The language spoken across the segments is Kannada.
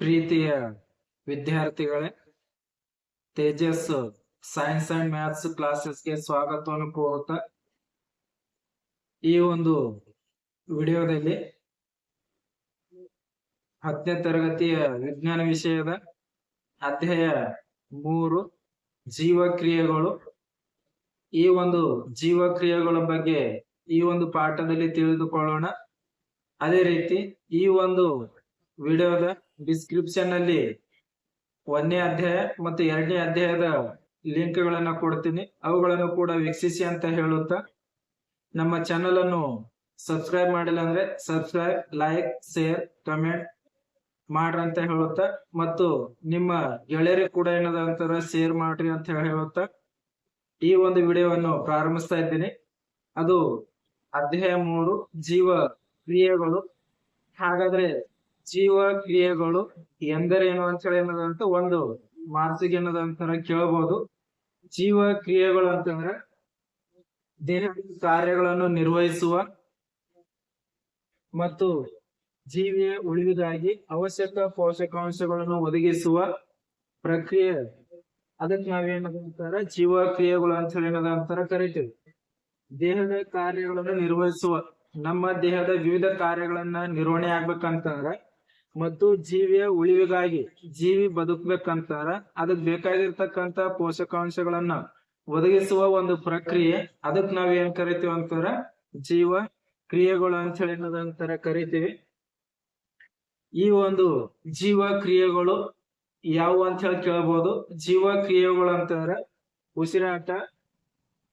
ಪ್ರೀತಿಯ ವಿದ್ಯಾರ್ಥಿಗಳೇ, ತೇಜಸ್ ಸೈನ್ಸ್ ಅಂಡ್ ಮ್ಯಾಥ್ಸ್ ಕ್ಲಾಸಸ್ಗೆ ಸ್ವಾಗತವನ್ನು ಕೋರುತ್ತಾ ಈ ಒಂದು ವಿಡಿಯೋದಲ್ಲಿ ಹತ್ತನೇ ತರಗತಿಯ ವಿಜ್ಞಾನ ವಿಷಯದ ಅಧ್ಯಾಯ ಮೂರು ಜೀವಕ್ರಿಯೆಗಳು. ಈ ಒಂದು ಜೀವಕ್ರಿಯೆಗಳ ಬಗ್ಗೆ ಈ ಒಂದು ಪಾಠದಲ್ಲಿ ತಿಳಿದುಕೊಳ್ಳೋಣ. ಅದೇ ರೀತಿ ಈ ಒಂದು ವಿಡಿಯೋದ ಡಿಸ್ಕ್ರಿಪ್ಷನ್ ಅಲ್ಲಿ ಒಂದನೇ ಅಧ್ಯಾಯ ಮತ್ತು ಎರಡನೇ ಅಧ್ಯಾಯದ ಲಿಂಕ್ ಗಳನ್ನ ಕೊಡ್ತೀನಿ. ಅವುಗಳನ್ನು ಕೂಡ ವೀಕ್ಷಿಸಿ ಅಂತ ಹೇಳುತ್ತಾ ನಮ್ಮ ಚಾನೆಲ್ ಅನ್ನು ಸಬ್ಸ್ಕ್ರೈಬ್ ಮಾಡಿಲ್ಲ ಅಂದ್ರೆ ಸಬ್ಸ್ಕ್ರೈಬ್ ಲೈಕ್ ಶೇರ್ ಕಮೆಂಟ್ ಮಾಡ್ರಿ ಅಂತ ಹೇಳುತ್ತಾ ಮತ್ತು ನಿಮ್ಮ ಗೆಳೆಯರಿಗೆ ಕೂಡ ಏನದ ಅಂತಾರ ಶೇರ್ ಮಾಡ್ರಿ ಅಂತ ಹೇಳಿ ಹೇಳುತ್ತಾ ಈ ಒಂದು ವಿಡಿಯೋವನ್ನು ಪ್ರಾರಂಭಿಸ್ತಾ ಇದ್ದೀನಿ. ಅದು ಅಧ್ಯಾಯ ಮೂರು ಜೀವ ಕ್ರಿಯೆಗಳು. ಹಾಗಾದ್ರೆ ಜೀವ ಕ್ರಿಯೆಗಳು ಎಂದರೇನು ಅಂತ ಹೇಳಿ ಏನದಂತ ಒಂದು ಮಾರ್ಸಿಗೆ ಏನದಂತಾರ ಕೇಳಬಹುದು ಜೀವ ಕ್ರಿಯೆಗಳು ಅಂತಂದ್ರೆ ದಿನ ಕಾರ್ಯಗಳನ್ನು ನಿರ್ವಹಿಸುವ ಮತ್ತು ಜೀವಿಯ ಉಳಿವಿಗಾಗಿ ಅವಶ್ಯಕ ಪೋಷಕಾಂಶಗಳನ್ನು ಒದಗಿಸುವ ಪ್ರಕ್ರಿಯೆ. ಅದಕ್ಕೆ ನಾವೇನಂತಾರ ಜೀವ ಕ್ರಿಯೆಗಳು ಅಂತ ಹೇಳಿ ಏನದಂತಾರ ಕರಿತೀವಿ. ದೇಹದ ಕಾರ್ಯಗಳನ್ನು ನಿರ್ವಹಿಸುವ ನಮ್ಮ ದೇಹದ ವಿವಿಧ ಕಾರ್ಯಗಳನ್ನ ನಿರ್ವಹಣೆ ಆಗ್ಬೇಕಂತಂದ್ರ ಮತ್ತು ಜೀವಿಯ ಉಳಿವಿಗಾಗಿ ಜೀವಿ ಬದುಕ್ಬೇಕಂತಾರ. ಅದಕ್ ಬೇಕಾಗಿರ್ತಕ್ಕಂತ ಪೋಷಕಾಂಶಗಳನ್ನ ಒದಗಿಸುವ ಒಂದು ಪ್ರಕ್ರಿಯೆ. ಅದಕ್ ನಾವ್ ಏನ್ ಕರಿತೀವಿ ಅಂತಾರ? ಜೀವ ಕ್ರಿಯೆಗಳು ಅಂತ ಹೇಳಿ ಅನ್ನೋದಂತರ ಕರಿತೀವಿ. ಈ ಒಂದು ಜೀವ ಕ್ರಿಯೆಗಳು ಯಾವುವು ಅಂತ ಹೇಳಿ ಕೇಳ್ಬೋದು. ಜೀವ ಕ್ರಿಯೆಗಳು ಅಂತಂದ್ರ ಉಸಿರಾಟ,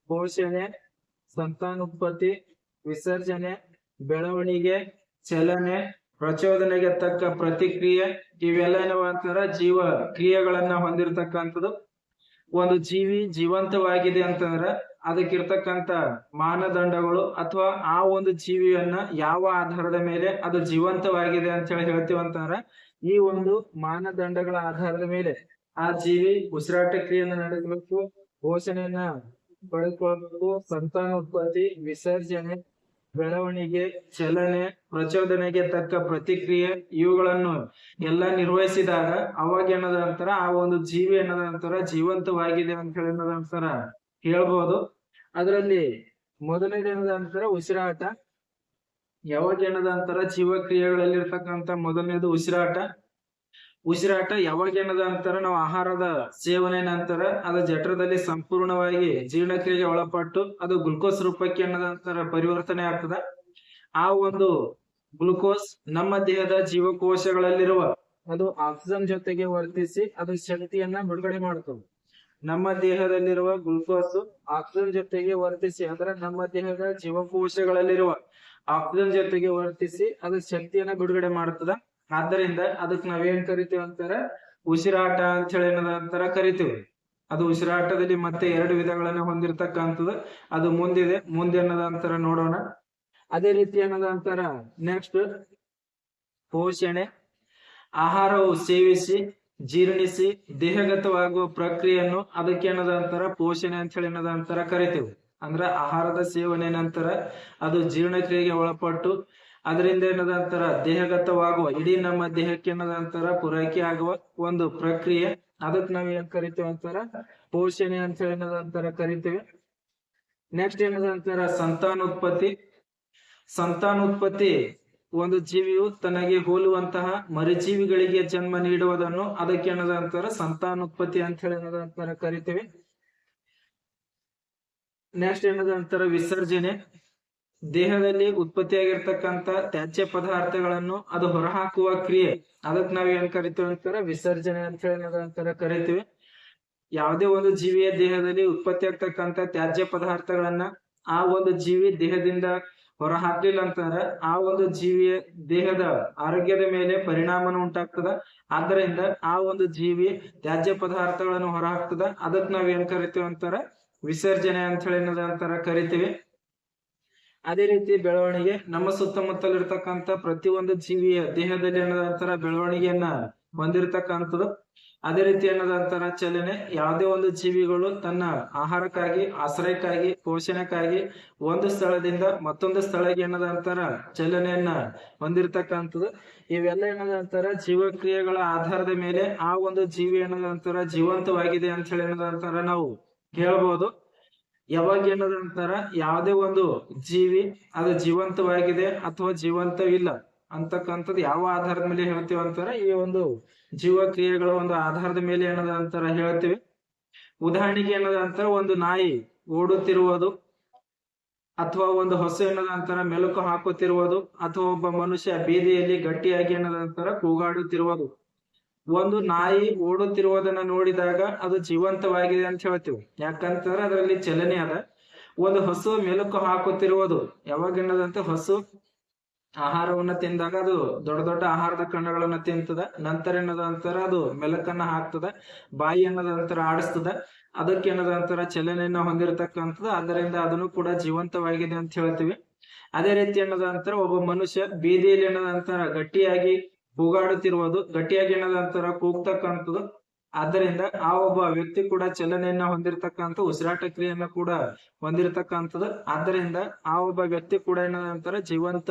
ಪೋಷಣೆ, ಸಂತಾನೋತ್ಪತ್ತಿ, ವಿಸರ್ಜನೆ, ಬೆಳವಣಿಗೆ, ಚಲನೆ ಪ್ರಚೋದನೆಗೆ ತಕ್ಕ ಪ್ರತಿಕ್ರಿಯೆ ಇವೆಲ್ಲ ಏನವ ಜೀವ ಕ್ರಿಯೆಗಳನ್ನ ಹೊಂದಿರತಕ್ಕಂಥದ್ದು. ಒಂದು ಜೀವಿ ಜೀವಂತವಾಗಿದೆ ಅಂತಂದ್ರ ಅದಕ್ಕಿರ್ತಕ್ಕಂಥ ಮಾನದಂಡಗಳು ಅಥವಾ ಆ ಒಂದು ಜೀವಿಯನ್ನ ಯಾವ ಆಧಾರದ ಮೇಲೆ ಅದು ಜೀವಂತವಾಗಿದೆ ಅಂತ ಹೇಳಿ ಹೇಳ್ತೀವಿ ಅಂತಂದ್ರ ಈ ಒಂದು ಮಾನದಂಡಗಳ ಆಧಾರದ ಮೇಲೆ ಆ ಜೀವಿ ಉಸಿರಾಟ ಕ್ರಿಯೆಯನ್ನ ನಡೆಸಬೇಕು ಘೋಷಣೆಯನ್ನ ಪಡೆದುಕೊಳ್ಬೇಕು ಸಂತಾನೋತ್ಪತ್ತಿ, ವಿಸರ್ಜನೆ ಬೆಳವಣಿಗೆ, ಚಲನೆ, ಪ್ರಚೋದನೆಗೆ ತಕ್ಕ ಪ್ರತಿಕ್ರಿಯೆ ಇವುಗಳನ್ನು ಎಲ್ಲ ನಿರ್ವಹಿಸಿದಾಗ ಅವಾಗ ಏನದ ಅಂತಾರ ಆ ಒಂದು ಜೀವಿ ಏನದ ಅಂತಾರ ಜೀವಂತವಾಗಿದೆ ಅಂತ ಹೇಳಿ ಏನದ ಅಂತಾರ ಹೇಳ್ಬೋದು. ಅದರಲ್ಲಿ ಮೊದಲನೇದೇನದ ಅಂತಾರ ಉಸಿರಾಟ. ಯಾವಾಗ ಏನದ ಅಂತಾರ ಜೀವಕ್ರಿಯೆಗಳಲ್ಲಿ ಇರ್ತಕ್ಕಂತ ಮೊದಲನೇದು ಉಸಿರಾಟ. ಉಸಿರಾಟ ಯಾವಾಗ ಏನದ ಅಂತಾರ? ನಾವು ಆಹಾರದ ಸೇವನೆ ನಂತರ ಅದು ಜಠರದಲ್ಲಿ ಸಂಪೂರ್ಣವಾಗಿ ಜೀರ್ಣಕ್ರಿಯೆಗೆ ಒಳಪಟ್ಟು ಅದು ಗ್ಲುಕೋಸ್ ರೂಪಕ್ಕೆ ಏನದ ಅಂತಾರ? ಪರಿವರ್ತನೆ ಆಗ್ತದ. ಆ ಒಂದು ಗ್ಲುಕೋಸ್ ನಮ್ಮ ದೇಹದ ಜೀವಕೋಶಗಳಲ್ಲಿರುವ ಅದು ಆಕ್ಸಿಜನ್ ಜೊತೆಗೆ ವರ್ತಿಸಿ ಅದು ಶಕ್ತಿಯನ್ನ ಬಿಡುಗಡೆ ಮಾಡ್ತದೆ. ನಮ್ಮ ದೇಹದಲ್ಲಿರುವ ಗ್ಲುಕೋಸ್ ಆಕ್ಸಿಜನ್ ಜೊತೆಗೆ ವರ್ತಿಸಿ ಅಂದ್ರೆ ನಮ್ಮ ದೇಹದ ಜೀವಕೋಶಗಳಲ್ಲಿರುವ ಆಕ್ಸಿಜನ್ ಜೊತೆಗೆ ವರ್ತಿಸಿ ಅದು ಶಕ್ತಿಯನ್ನ ಬಿಡುಗಡೆ ಮಾಡ್ತದ. ಆದ್ದರಿಂದ ಅದಕ್ಕೆ ನಾವೇನ್ ಕರಿತೀವಿ ಅಂತಾರ? ಉಸಿರಾಟ ಅಂತ ಹೇಳಿ ಏನದ ಅಂತಾರ? ಕರಿತೀವಿ. ಅದು ಉಸಿರಾಟದಲ್ಲಿ ಮತ್ತೆ ಎರಡು ವಿಧಗಳನ್ನ ಹೊಂದಿರತಕ್ಕಂಥದ್ದು. ಅದು ಮುಂದಿದೆ. ಮುಂದೆ ಅನ್ನೋದ ಅಂತಾರ ನೋಡೋಣ. ಅದೇ ರೀತಿ ಏನದ ಅಂತಾರ? ನೆಕ್ಸ್ಟ್ ಪೋಷಣೆ. ಆಹಾರವು ಸೇವಿಸಿ, ಜೀರ್ಣಿಸಿ, ದೇಹಗತವಾಗುವ ಪ್ರಕ್ರಿಯೆಯನ್ನು ಅದಕ್ಕೆ ಏನದ ಅಂತಾರ? ಪೋಷಣೆ ಅಂತ ಹೇಳಿ ಏನದ ಅಂತಾರ? ಕರಿತೀವಿ. ಅಂದ್ರ ಆಹಾರದ ಸೇವನೆ ನಂತರ ಅದು ಜೀರ್ಣಕ್ರಿಯೆಗೆ ಒಳಪಟ್ಟು ಅದರಿಂದ ಏನದ ಅಂತಾರ ದೇಹಗತವಾಗುವ, ಇಡೀ ನಮ್ಮ ದೇಹಕ್ಕೆ ಏನದ ಅಂತಾರ ಪೂರೈಕೆ ಆಗುವ ಒಂದು ಪ್ರಕ್ರಿಯೆ. ಅದಕ್ಕೆ ನಾವ್ ಏನ್ ಕರಿತೀವಿ ಅಂತಾರ, ಪೋಷಣೆ ಅಂತ ಹೇಳಿ ಏನದ ಅಂತಾರ ಕರಿತೀವಿ. ನೆಕ್ಸ್ಟ್ ಏನದ ಅಂತಾರ ಸಂತಾನೋತ್ಪತ್ತಿ. ಸಂತಾನೋತ್ಪತ್ತಿ, ಒಂದು ಜೀವಿಯು ತನಗೆ ಹೋಲುವಂತಹ ಮರಿಜೀವಿಗಳಿಗೆ ಜನ್ಮ ನೀಡುವುದನ್ನು ಅದಕ್ಕೆ ಏನದ ಅಂತಾರ ಸಂತಾನೋತ್ಪತ್ತಿ ಅಂತ ಹೇಳಿ ಏನದ ಅಂತಾರ ಕರಿತೀವಿ. ನೆಕ್ಸ್ಟ್ ಏನದ ಅಂತಾರ ವಿಸರ್ಜನೆ. ದೇಹದಲ್ಲಿ ಉತ್ಪತ್ತಿಯಾಗಿರ್ತಕ್ಕಂತ ತ್ಯಾಜ್ಯ ಪದಾರ್ಥಗಳನ್ನು ಅದು ಹೊರಹಾಕುವ ಕ್ರಿಯೆ. ಅದಕ್ ನಾವ್ ಏನ್ ಕರಿತೀವಿ ಅಂತಾರ? ವಿಸರ್ಜನೆ ಅಂತ ಹೇಳಿ ಅಂತಾರ ಕರಿತೀವಿ. ಯಾವುದೇ ಒಂದು ಜೀವಿಯ ದೇಹದಲ್ಲಿ ಉತ್ಪತ್ತಿ ಆಗ್ತಕ್ಕಂತ ತ್ಯಾಜ್ಯ ಪದಾರ್ಥಗಳನ್ನ ಆ ಒಂದು ಜೀವಿ ದೇಹದಿಂದ ಹೊರ ಹಾಕ್ಲಿಲ್ಲ ಅಂತಂದ್ರೆ ಆ ಒಂದು ಜೀವಿಯ ದೇಹದ ಆರೋಗ್ಯದ ಮೇಲೆ ಪರಿಣಾಮನ ಉಂಟಾಗ್ತದ. ಆದ್ದರಿಂದ ಆ ಒಂದು ಜೀವಿ ತ್ಯಾಜ್ಯ ಪದಾರ್ಥಗಳನ್ನು ಹೊರಹಾಕ್ತದ. ಅದಕ್ ನಾವ್ ಏನ್ ಕರಿತೀವಿ ಅಂತಾರ? ವಿಸರ್ಜನೆ ಅಂತ ಹೇಳಿ ಅಂತಾರ ಕರಿತೀವಿ. ಅದೇ ರೀತಿ ಬೆಳವಣಿಗೆ ನಮ್ಮ ಸುತ್ತಮುತ್ತಲಿರ್ತಕ್ಕಂಥ ಪ್ರತಿಯೊಂದು ಜೀವಿಯ ದೇಹದಲ್ಲಿ ಏನಾದಂತರ ಬೆಳವಣಿಗೆಯನ್ನ ಹೊಂದಿರತಕ್ಕಂಥದ್ದು. ಅದೇ ರೀತಿ ಏನಾದಂತರ ಚಲನೆ. ಯಾವುದೇ ಒಂದು ಜೀವಿಗಳು ತನ್ನ ಆಹಾರಕ್ಕಾಗಿ, ಆಶ್ರಯಕ್ಕಾಗಿ, ಪೋಷಣೆಕ್ಕಾಗಿ ಒಂದು ಸ್ಥಳದಿಂದ ಮತ್ತೊಂದು ಸ್ಥಳಕ್ಕೆ ಏನಾದಂತರ ಚಲನೆಯನ್ನ ಹೊಂದಿರತಕ್ಕಂಥದ್ದು. ಇವೆಲ್ಲ ಏನಾದಂತರ ಜೀವಕ್ರಿಯೆಗಳ ಆಧಾರದ ಮೇಲೆ ಆ ಒಂದು ಜೀವಿ ಏನಾದಂತರ ಜೀವಂತವಾಗಿದೆ ಅಂತ ಹೇಳಿ ಏನಾದಂತರ ನಾವು ಹೇಳ್ಬೋದು. ಯಾವಾಗ ಏನದಂತರ ಯಾವುದೇ ಒಂದು ಜೀವಿ ಅದು ಜೀವಂತವಾಗಿದೆ ಅಥವಾ ಜೀವಂತವಿಲ್ಲ ಅಂತಕ್ಕಂಥದ್ದು ಯಾವ ಆಧಾರದ ಮೇಲೆ ಹೇಳ್ತೀವಿ ಅಂತಾರ, ಈ ಒಂದು ಜೀವಕ್ರಿಯೆಗಳ ಒಂದು ಆಧಾರದ ಮೇಲೆ ಏನದ ಅಂತಾರ ಹೇಳ್ತೀವಿ. ಉದಾಹರಣೆಗೆ ಏನದ ಅಂತಾರ, ಒಂದು ನಾಯಿ ಓಡುತ್ತಿರುವುದು ಅಥವಾ ಒಂದು ಹೊಸ ಏನದ ಅಂತಾರ, ಮೆಲುಕು ಹಾಕುತ್ತಿರುವುದು ಅಥವಾ ಒಬ್ಬ ಮನುಷ್ಯ ಬೀದಿಯಲ್ಲಿ ಗಟ್ಟಿಯಾಗಿ ಏನದ ಅಂತಾರ, ಕೂಗಾಡುತ್ತಿರುವುದು. ಒಂದು ನಾಯಿ ಓಡುತ್ತಿರುವುದನ್ನ ನೋಡಿದಾಗ ಅದು ಜೀವಂತವಾಗಿದೆ ಅಂತ ಹೇಳ್ತೀವಿ. ಯಾಕಂತಂದ್ರೆ ಅದರಲ್ಲಿ ಚಲನೆ ಅದ. ಒಂದು ಹಸು ಮೆಲುಕು ಹಾಕುತ್ತಿರುವುದು. ಯಾವಾಗ ಏನದಂತ ಹಸು ಆಹಾರವನ್ನ ತಿಂದಾಗ ಅದು ದೊಡ್ಡ ದೊಡ್ಡ ಆಹಾರದ ಕಣ್ಣುಗಳನ್ನ ತಿಂತದ. ನಂತರ ಏನದಂತರ ಅದು ಮೆಲಕನ್ನ ಹಾಕ್ತದ. ಬಾಯಿ ಅನ್ನೋದಂತರ ಆಡಿಸ್ತದ. ಅದಕ್ಕೆ ಏನದಂತರ ಚಲನೆಯನ್ನ ಹೊಂದಿರತಕ್ಕಂಥದ್ದು. ಅದರಿಂದ ಅದನ್ನು ಕೂಡ ಜೀವಂತವಾಗಿದೆ ಅಂತ ಹೇಳ್ತೀವಿ. ಅದೇ ರೀತಿ ಏನದಂತರ ಒಬ್ಬ ಮನುಷ್ಯ ಬೀದಿಯಲ್ಲಿ ಏನದಂತರ ಗಟ್ಟಿಯಾಗಿ ಕೂಗಾಡುತ್ತಿರುವುದು ಗಟ್ಟಿಯಾಗಿ ಅಂತಾರ ಕೂಗ್ತಕ್ಕಂಥದ್ದು. ಆದ್ದರಿಂದ ಆ ಒಬ್ಬ ವ್ಯಕ್ತಿ ಕೂಡ ಚಲನೆಯನ್ನ ಹೊಂದಿರತಕ್ಕಂಥ, ಉಸಿರಾಟ ಕ್ರಿಯೆಯನ್ನ ಕೂಡ ಹೊಂದಿರತಕ್ಕಂಥದ್ದು. ಆದ್ದರಿಂದ ಆ ಒಬ್ಬ ವ್ಯಕ್ತಿ ಕೂಡ ಏನದಂತಾರ ಜೀವಂತ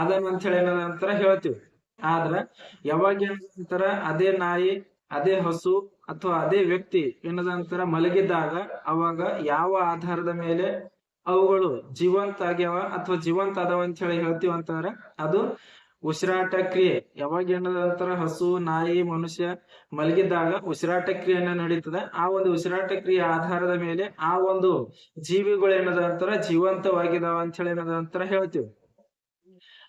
ಅಂತ ಹೇಳಿ ಏನದಂತಾರ ಹೇಳ್ತೀವಿ. ಆದ್ರ ಯಾವಾಗ ಏನಂತಾರ ಅದೇ ನಾಯಿ, ಅದೇ ಹಸು ಅಥವಾ ಅದೇ ವ್ಯಕ್ತಿ ಏನದಂತಾರ ಮಲಗಿದಾಗ ಅವಾಗ ಯಾವ ಆಧಾರದ ಮೇಲೆ ಅವುಗಳು ಜೀವಂತ ಆಗ್ಯಾವ ಅಥವಾ ಜೀವಂತ ಅದಾವ ಅಂತ ಹೇಳಿ ಹೇಳ್ತೀವಿ ಅಂತಂದ್ರೆ ಅದು ಉಸಿರಾಟ ಕ್ರಿಯೆ. ಯಾವಾಗ ಏನದಂತಾರ ಹಸು, ನಾಯಿ, ಮನುಷ್ಯ ಮಲಗಿದ್ದಾಗ ಉಸಿರಾಟ ಕ್ರಿಯೆಯನ್ನ ನಡೀತದ. ಆ ಒಂದು ಉಸಿರಾಟ ಕ್ರಿಯೆ ಆಧಾರದ ಮೇಲೆ ಆ ಒಂದು ಜೀವಿಗಳು ಏನದ ಅಂತಾರ ಜೀವಂತವಾಗಿದಾವ ಅಂತ ಹೇಳಿ ಏನದ ಅಂತಾರ ಹೇಳ್ತೀವಿ.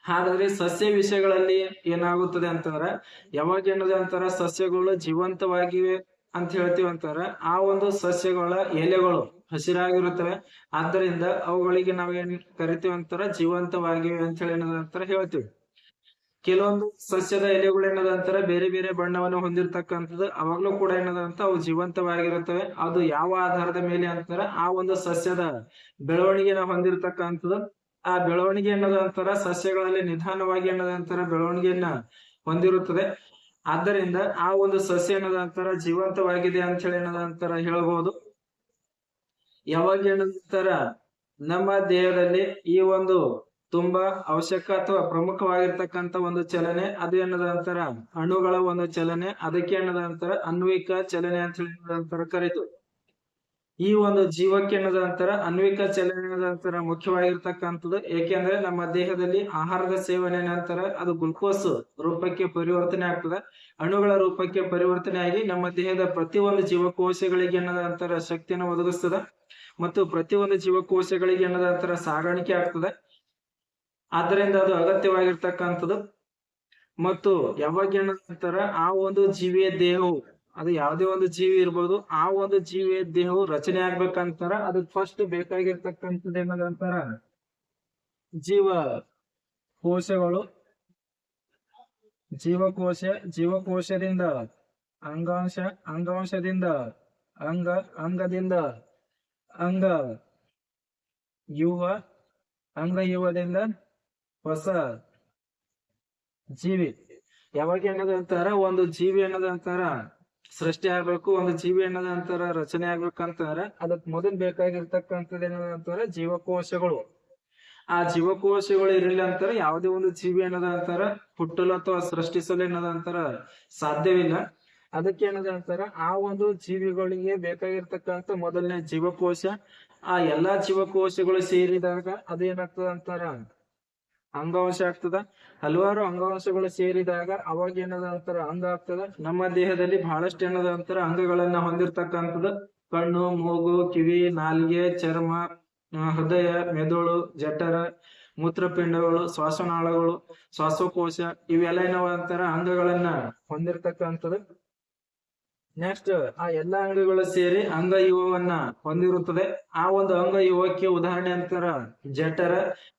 ಹಾಗಾದ್ರೆ ಸಸ್ಯ ವಿಷಯಗಳಲ್ಲಿ ಏನಾಗುತ್ತದೆ ಅಂತಂದ್ರ, ಯಾವಾಗ ಏನದ ಅಂತಾರ ಸಸ್ಯಗಳು ಜೀವಂತವಾಗಿವೆ ಅಂತ ಹೇಳ್ತೀವಿ ಅಂತಾರ ಆ ಒಂದು ಸಸ್ಯಗಳ ಎಲೆಗಳು ಹಸಿರಾಗಿರುತ್ತವೆ. ಆದ್ದರಿಂದ ಅವುಗಳಿಗೆ ನಾವೇನ್ ಕರಿತೀವಿ ಅಂತಾರ ಜೀವಂತವಾಗಿವೆ ಅಂತ ಹೇಳಿ ಏನದ ಅಂತಾರ ಹೇಳ್ತೀವಿ. ಕೆಲವೊಂದು ಸಸ್ಯದ ಎಲೆಗಳು ಏನದ ಬೇರೆ ಬೇರೆ ಬಣ್ಣವನ್ನು ಹೊಂದಿರತಕ್ಕಂಥದ್ದು, ಅವಾಗ್ಲೂ ಕೂಡ ಏನದ ಅಂತ ಅವು ಜೀವಂತವಾಗಿರುತ್ತವೆ. ಅದು ಯಾವ ಆಧಾರದ ಮೇಲೆ ಅಂತಾರ, ಆ ಒಂದು ಸಸ್ಯದ ಬೆಳವಣಿಗೆನ ಹೊಂದಿರತಕ್ಕಂಥದ್ದು. ಆ ಬೆಳವಣಿಗೆ ಅನ್ನೋದು ಅಂತಾರ, ಸಸ್ಯಗಳಲ್ಲಿ ನಿಧಾನವಾಗಿ ಅನ್ನೋದು ಬೆಳವಣಿಗೆಯನ್ನ ಹೊಂದಿರುತ್ತದೆ. ಆದ್ದರಿಂದ ಆ ಒಂದು ಸಸ್ಯ ಅನ್ನೋದು ಅಂತಾರ, ಜೀವಂತವಾಗಿದೆ ಅಂತ ಹೇಳಿ ಅನ್ನೋದು ಅಂತಾರ ಹೇಳ್ಬಹುದು ಯಾವಾಗ ಏನಂತಾರ ನಮ್ಮ ದೇಹದಲ್ಲಿ ಈ ಒಂದು ತುಂಬಾ ಅವಶ್ಯಕ ಅಥವಾ ಪ್ರಮುಖವಾಗಿರ್ತಕ್ಕಂತ ಒಂದು ಚಲನೆ, ಅದು ಏನದ ಅಂತಾರ ಅಣುಗಳ ಒಂದು ಚಲನೆ, ಅದಕ್ಕೆ ಏನದ ಅಂತಾರ ಅನ್ವಿಕ ಚಲನೆ ಅಂತ ಹೇಳಿ ಕರೀತು. ಈ ಒಂದು ಜೀವಕ್ಕೆ ಏನದ ಅಂತಾರ ಅನ್ವಿಕ ಚಲನೆ ಅಂತಾರ ಮುಖ್ಯವಾಗಿರ್ತಕ್ಕಂಥದ್ದು ಏಕೆಂದ್ರೆ ನಮ್ಮ ದೇಹದಲ್ಲಿ ಆಹಾರದ ಸೇವನೆ ನಂತರ ಅದು ಗ್ಲುಕೋಸ್ ರೂಪಕ್ಕೆ ಪರಿವರ್ತನೆ ಆಗ್ತದೆ. ಅಣುಗಳ ರೂಪಕ್ಕೆ ಪರಿವರ್ತನೆ ಆಗಿ ನಮ್ಮ ದೇಹದ ಪ್ರತಿಯೊಂದು ಜೀವಕೋಶಗಳಿಗೆ ಏನದ ಅಂತಾರ ಶಕ್ತಿಯನ್ನು ಒದಗಿಸ್ತದ. ಮತ್ತು ಪ್ರತಿಯೊಂದು ಜೀವಕೋಶಗಳಿಗೆ ಏನದ ಅಂತಾರ ಸಾಗಾಣಿಕೆ ಆಗ್ತದೆ. ಆದ್ದರಿಂದ ಅದು ಅಗತ್ಯವಾಗಿರ್ತಕ್ಕಂಥದ್ದು. ಮತ್ತು ಯಾವಾಗ ಏನಂತಾರ, ಆ ಒಂದು ಜೀವಿಯ ದೇಹವು, ಅದು ಯಾವುದೇ ಒಂದು ಜೀವಿ ಇರ್ಬೋದು, ಆ ಒಂದು ಜೀವಿಯ ದೇಹವು ರಚನೆ ಆಗ್ಬೇಕಂತಾರ ಅದಕ್ಕೆ ಫಸ್ಟ್ ಬೇಕಾಗಿರ್ತಕ್ಕಂಥದ್ದು ಏನದಂತಾರ, ಜೀವ ಕೋಶಗಳು, ಜೀವಕೋಶ, ಜೀವಕೋಶದಿಂದ ಅಂಗಾಂಶ, ಅಂಗಾಂಶದಿಂದ ಅಂಗ, ಅಂಗದಿಂದ ಅಂಗ, ಯುವ ಅಂಗ ಯುವದಿಂದ ಹೊಸ ಜೀವಿ. ಯಾವಾಗ ಏನದ ಅಂತಾರ? ಒಂದು ಜೀವಿ ಅನ್ನೋದ ಅಂತಾರ? ಸೃಷ್ಟಿ ಆಗ್ಬೇಕು, ಒಂದು ಜೀವಿ ಅನ್ನೋದ ಅಂತಾರ? ರಚನೆ ಆಗ್ಬೇಕಂತಾರ ಅದಕ್ ಮೊದಲ್ ಬೇಕಾಗಿರ್ತಕ್ಕಂಥದ್ದು ಏನದ ಅಂತಾರ? ಜೀವಕೋಶಗಳು. ಆ ಜೀವಕೋಶಗಳು ಇರಲಿಲ್ಲ ಅಂತಾರ, ಯಾವುದೇ ಒಂದು ಜೀವಿ ಅನ್ನೋದ ಅಂತಾರ? ಹುಟ್ಟಲು ಅಥವಾ ಸೃಷ್ಟಿಸಲು ಏನದ ಅಂತಾರ? ಸಾಧ್ಯವಿಲ್ಲ. ಅದಕ್ಕೆ ಏನದ ಅಂತಾರ? ಆ ಒಂದು ಜೀವಿಗಳಿಗೆ ಬೇಕಾಗಿರ್ತಕ್ಕಂಥ ಮೊದಲನೇ ಜೀವಕೋಶ. ಆ ಎಲ್ಲಾ ಜೀವಕೋಶಗಳು ಸೇರಿದಾಗ ಅದೇನಾಗ್ತದ ಅಂತಾರ? ಅಂಗಾಂಶ ಆಗ್ತದ ಹಲವಾರು ಅಂಗವಂಶಗಳು ಸೇರಿದಾಗ ಅವಾಗ ಏನದ ಅಂತಾರ ಅಂಗ ಆಗ್ತದ? ನಮ್ಮ ದೇಹದಲ್ಲಿ ಬಹಳಷ್ಟು ಏನದ ಅಂತಾರ ಅಂಗಗಳನ್ನ ಹೊಂದಿರ್ತಕ್ಕಂಥದ್ದ. ಕಣ್ಣು, ಮೂಗು, ಕಿವಿ, ನಾಲ್ಗೆ, ಚರ್ಮ ಹೃದಯ, ಮೆದುಳು, ಜಠರ, ಮೂತ್ರಪಿಂಡಗಳು, ಶ್ವಾಸನಾಳಗಳು, ಶ್ವಾಸಕೋಶ ಇವೆಲ್ಲ ಏನವ ಅಂತಾರ ಅಂಗಗಳನ್ನ ಹೊಂದಿರತಕ್ಕಂಥದ್ದು. ನೆಕ್ಸ್ಟ್ ಆ ಎಲ್ಲಾ ಅಂಗಗಳು ಸೇರಿ ಅಂಗಯುವವನ್ನ ಹೊಂದಿರುತ್ತದೆ. ಆ ಒಂದು ಅಂಗಯುವಕ್ಕೆ ಉದಾಹರಣೆ ಅಂತಾರ ಜಠರ.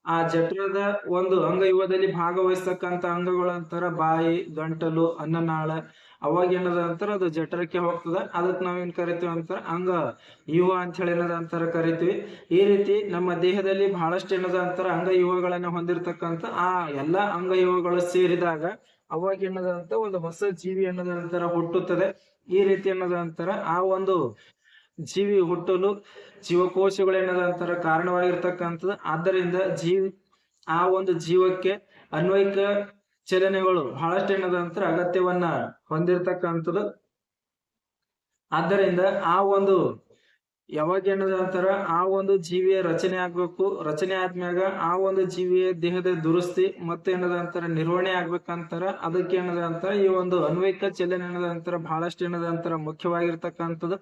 ಆ ಜಠರದ ಒಂದು ಅಂಗಯುವದಲ್ಲಿ ಭಾಗವಹಿಸತಕ್ಕಂತ ಅಂಗಗಳು ಅಂತಾರ ಬಾಯಿ, ಗಂಟಲು, ಅನ್ನನಾಳ. ಅವಾಗ ಏನದ ಅಂತಾರ ಅದು ಜಠರಕ್ಕೆ ಹೋಗ್ತದ. ಅದಕ್ಕೆ ನಾವೇನ್ ಕರಿತೀವಿ ಅಂತಾರ ಅಂಗ ಯುವ ಅಂತ ಹೇಳಿ ಏನದ ಅಂತಾರ ಕರಿತೀವಿ. ಈ ರೀತಿ ನಮ್ಮ ದೇಹದಲ್ಲಿ ಬಹಳಷ್ಟು ಏನದ ಅಂತಾರ ಅಂಗ ಯುವಗಳನ್ನ ಹೊಂದಿರತಕ್ಕಂತ ಆ ಎಲ್ಲಾ ಅಂಗಯುವಗಳು ಸೇರಿದಾಗ ಅವಾಗ ಏನದ ಅಂತ ಒಂದು ಹೊಸ ಜೀವಿ ಅನ್ನೋದ ನಂತರ ಹುಟ್ಟುತ್ತದೆ. ಈ ರೀತಿ ಅನ್ನೋದ ನಂತರ ಆ ಒಂದು ಜೀವಿ ಹುಟ್ಟಲು ಜೀವಕೋಶಗಳು ಏನದ ಅಂತಾರ ಕಾರಣವಾಗಿರ್ತಕ್ಕಂಥದ್ದು. ಆದ್ದರಿಂದ ಜೀವಿ ಆ ಒಂದು ಜೀವಕ್ಕೆ ಅನ್ವಯಿಕ ಚಲನೆಗಳು ಬಹಳಷ್ಟು ಏನದ ನಂತರ ಅಗತ್ಯವನ್ನ ಹೊಂದಿರತಕ್ಕಂಥದ್ದು. ಆದ್ದರಿಂದ ಆ ಒಂದು ಯಾವಾಗ ಏನದ ಅಂತಾರ ಆ ಒಂದು ಜೀವಿಯ ರಚನೆ ಆಗ್ಬೇಕು. ರಚನೆ ಆದ್ಮ್ಯಾಗ ಆ ಒಂದು ಜೀವಿಯ ದೇಹದ ದುರಸ್ತಿ ಮತ್ತೆ ಏನದ ಅಂತಾರ ನಿರ್ವಹಣೆ ಆಗ್ಬೇಕಂತಾರ ಅದಕ್ಕೆ ಏನದ ಅಂತಾರ ಈ ಒಂದು ಅನ್ವಯಿಕ ಚಲನೆ ಏನದ ಅಂತಾರ ಬಹಳಷ್ಟು ಏನದ ಅಂತಾರ ಮುಖ್ಯವಾಗಿರ್ತಕ್ಕಂಥದ್ದು.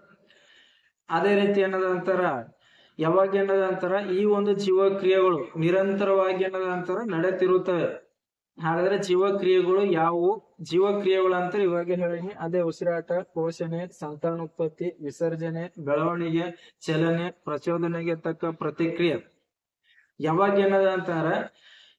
ಅದೇ ರೀತಿ ಏನದ ಅಂತಾರ ಯಾವಾಗ ಏನದ ಅಂತಾರ ಈ ಒಂದು ಜೀವ ಕ್ರಿಯೆಗಳು ನಿರಂತರವಾಗಿ ಏನದ ಅಂತಾರ ನಡೆತಿರುತ್ತವೆ. ಹಾಗಾದ್ರೆ ಜೀವಕ್ರಿಯೆಗಳು ಯಾವುವು? ಜೀವಕ್ರಿಯೆಗಳು ಅಂತ ಇವಾಗ ಹೇಳಿನಿ. ಅದೇ ಉಸಿರಾಟ, ಪೋಷಣೆ, ಸಂತಾನೋತ್ಪತ್ತಿ, ವಿಸರ್ಜನೆ, ಬೆಳವಣಿಗೆ, ಚಲನೆ, ಪ್ರಚೋದನೆಗೆ ತಕ್ಕ ಪ್ರತಿಕ್ರಿಯೆ. ಯಾವಾಗ ಏನದ ಅಂತಾರ?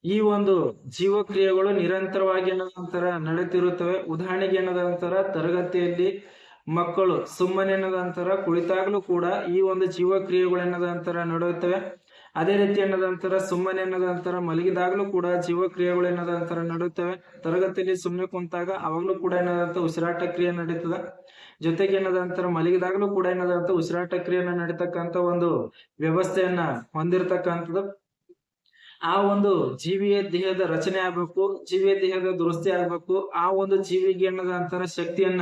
ಈ ಒಂದು ಜೀವಕ್ರಿಯೆಗಳು ನಿರಂತರವಾಗಿ ಏನದ ಅಂತಾರ? ನಡೆತಿರುತ್ತವೆ. ಉದಾಹರಣೆಗೆ ಏನದ ಅಂತಾರ? ತರಗತಿಯಲ್ಲಿ ಮಕ್ಕಳು ಸುಮ್ಮನೆ ಏನದ ಅಂತಾರ? ಕುಳಿತಾಗ್ಲೂ ಕೂಡ ಈ ಒಂದು ಜೀವಕ್ರಿಯೆಗಳು ಏನದ ನಡೆಯುತ್ತವೆ. ಅದೇ ರೀತಿ ಏನದ ಅಂತಾರ ಸುಮ್ಮನೆ ಏನದ ಮಲಗಿದಾಗಲೂ ಕೂಡ ಜೀವಕ್ರಿಯೆಗಳು ಏನದ ಅಂತಾರ ನಡೆಯುತ್ತವೆ. ತರಗತಿಯಲ್ಲಿ ಸುಮ್ಮನೆ ಕುಂತಾಗ ಅವಾಗಲೂ ಕೂಡ ಏನದಂತ ಉಸಿರಾಟ ಕ್ರಿಯೆ ನಡೀತದ. ಜೊತೆಗೆ ಏನದ ಮಲಗಿದಾಗಲೂ ಕೂಡ ಏನದಂತ ಉಸಿರಾಟ ಕ್ರಿಯೆನ ನಡೀತಕ್ಕಂತ ಒಂದು ವ್ಯವಸ್ಥೆಯನ್ನ ಹೊಂದಿರತಕ್ಕಂಥದ್ದು. ಆ ಒಂದು ಜೀವಿಯ ದೇಹದ ರಚನೆ ಆಗ್ಬೇಕು, ಜೀವಿಯ ದೇಹದ ದುರಸ್ತಿ ಆಗ್ಬೇಕು, ಆ ಒಂದು ಜೀವಿಗೆ ಏನದ ಶಕ್ತಿಯನ್ನ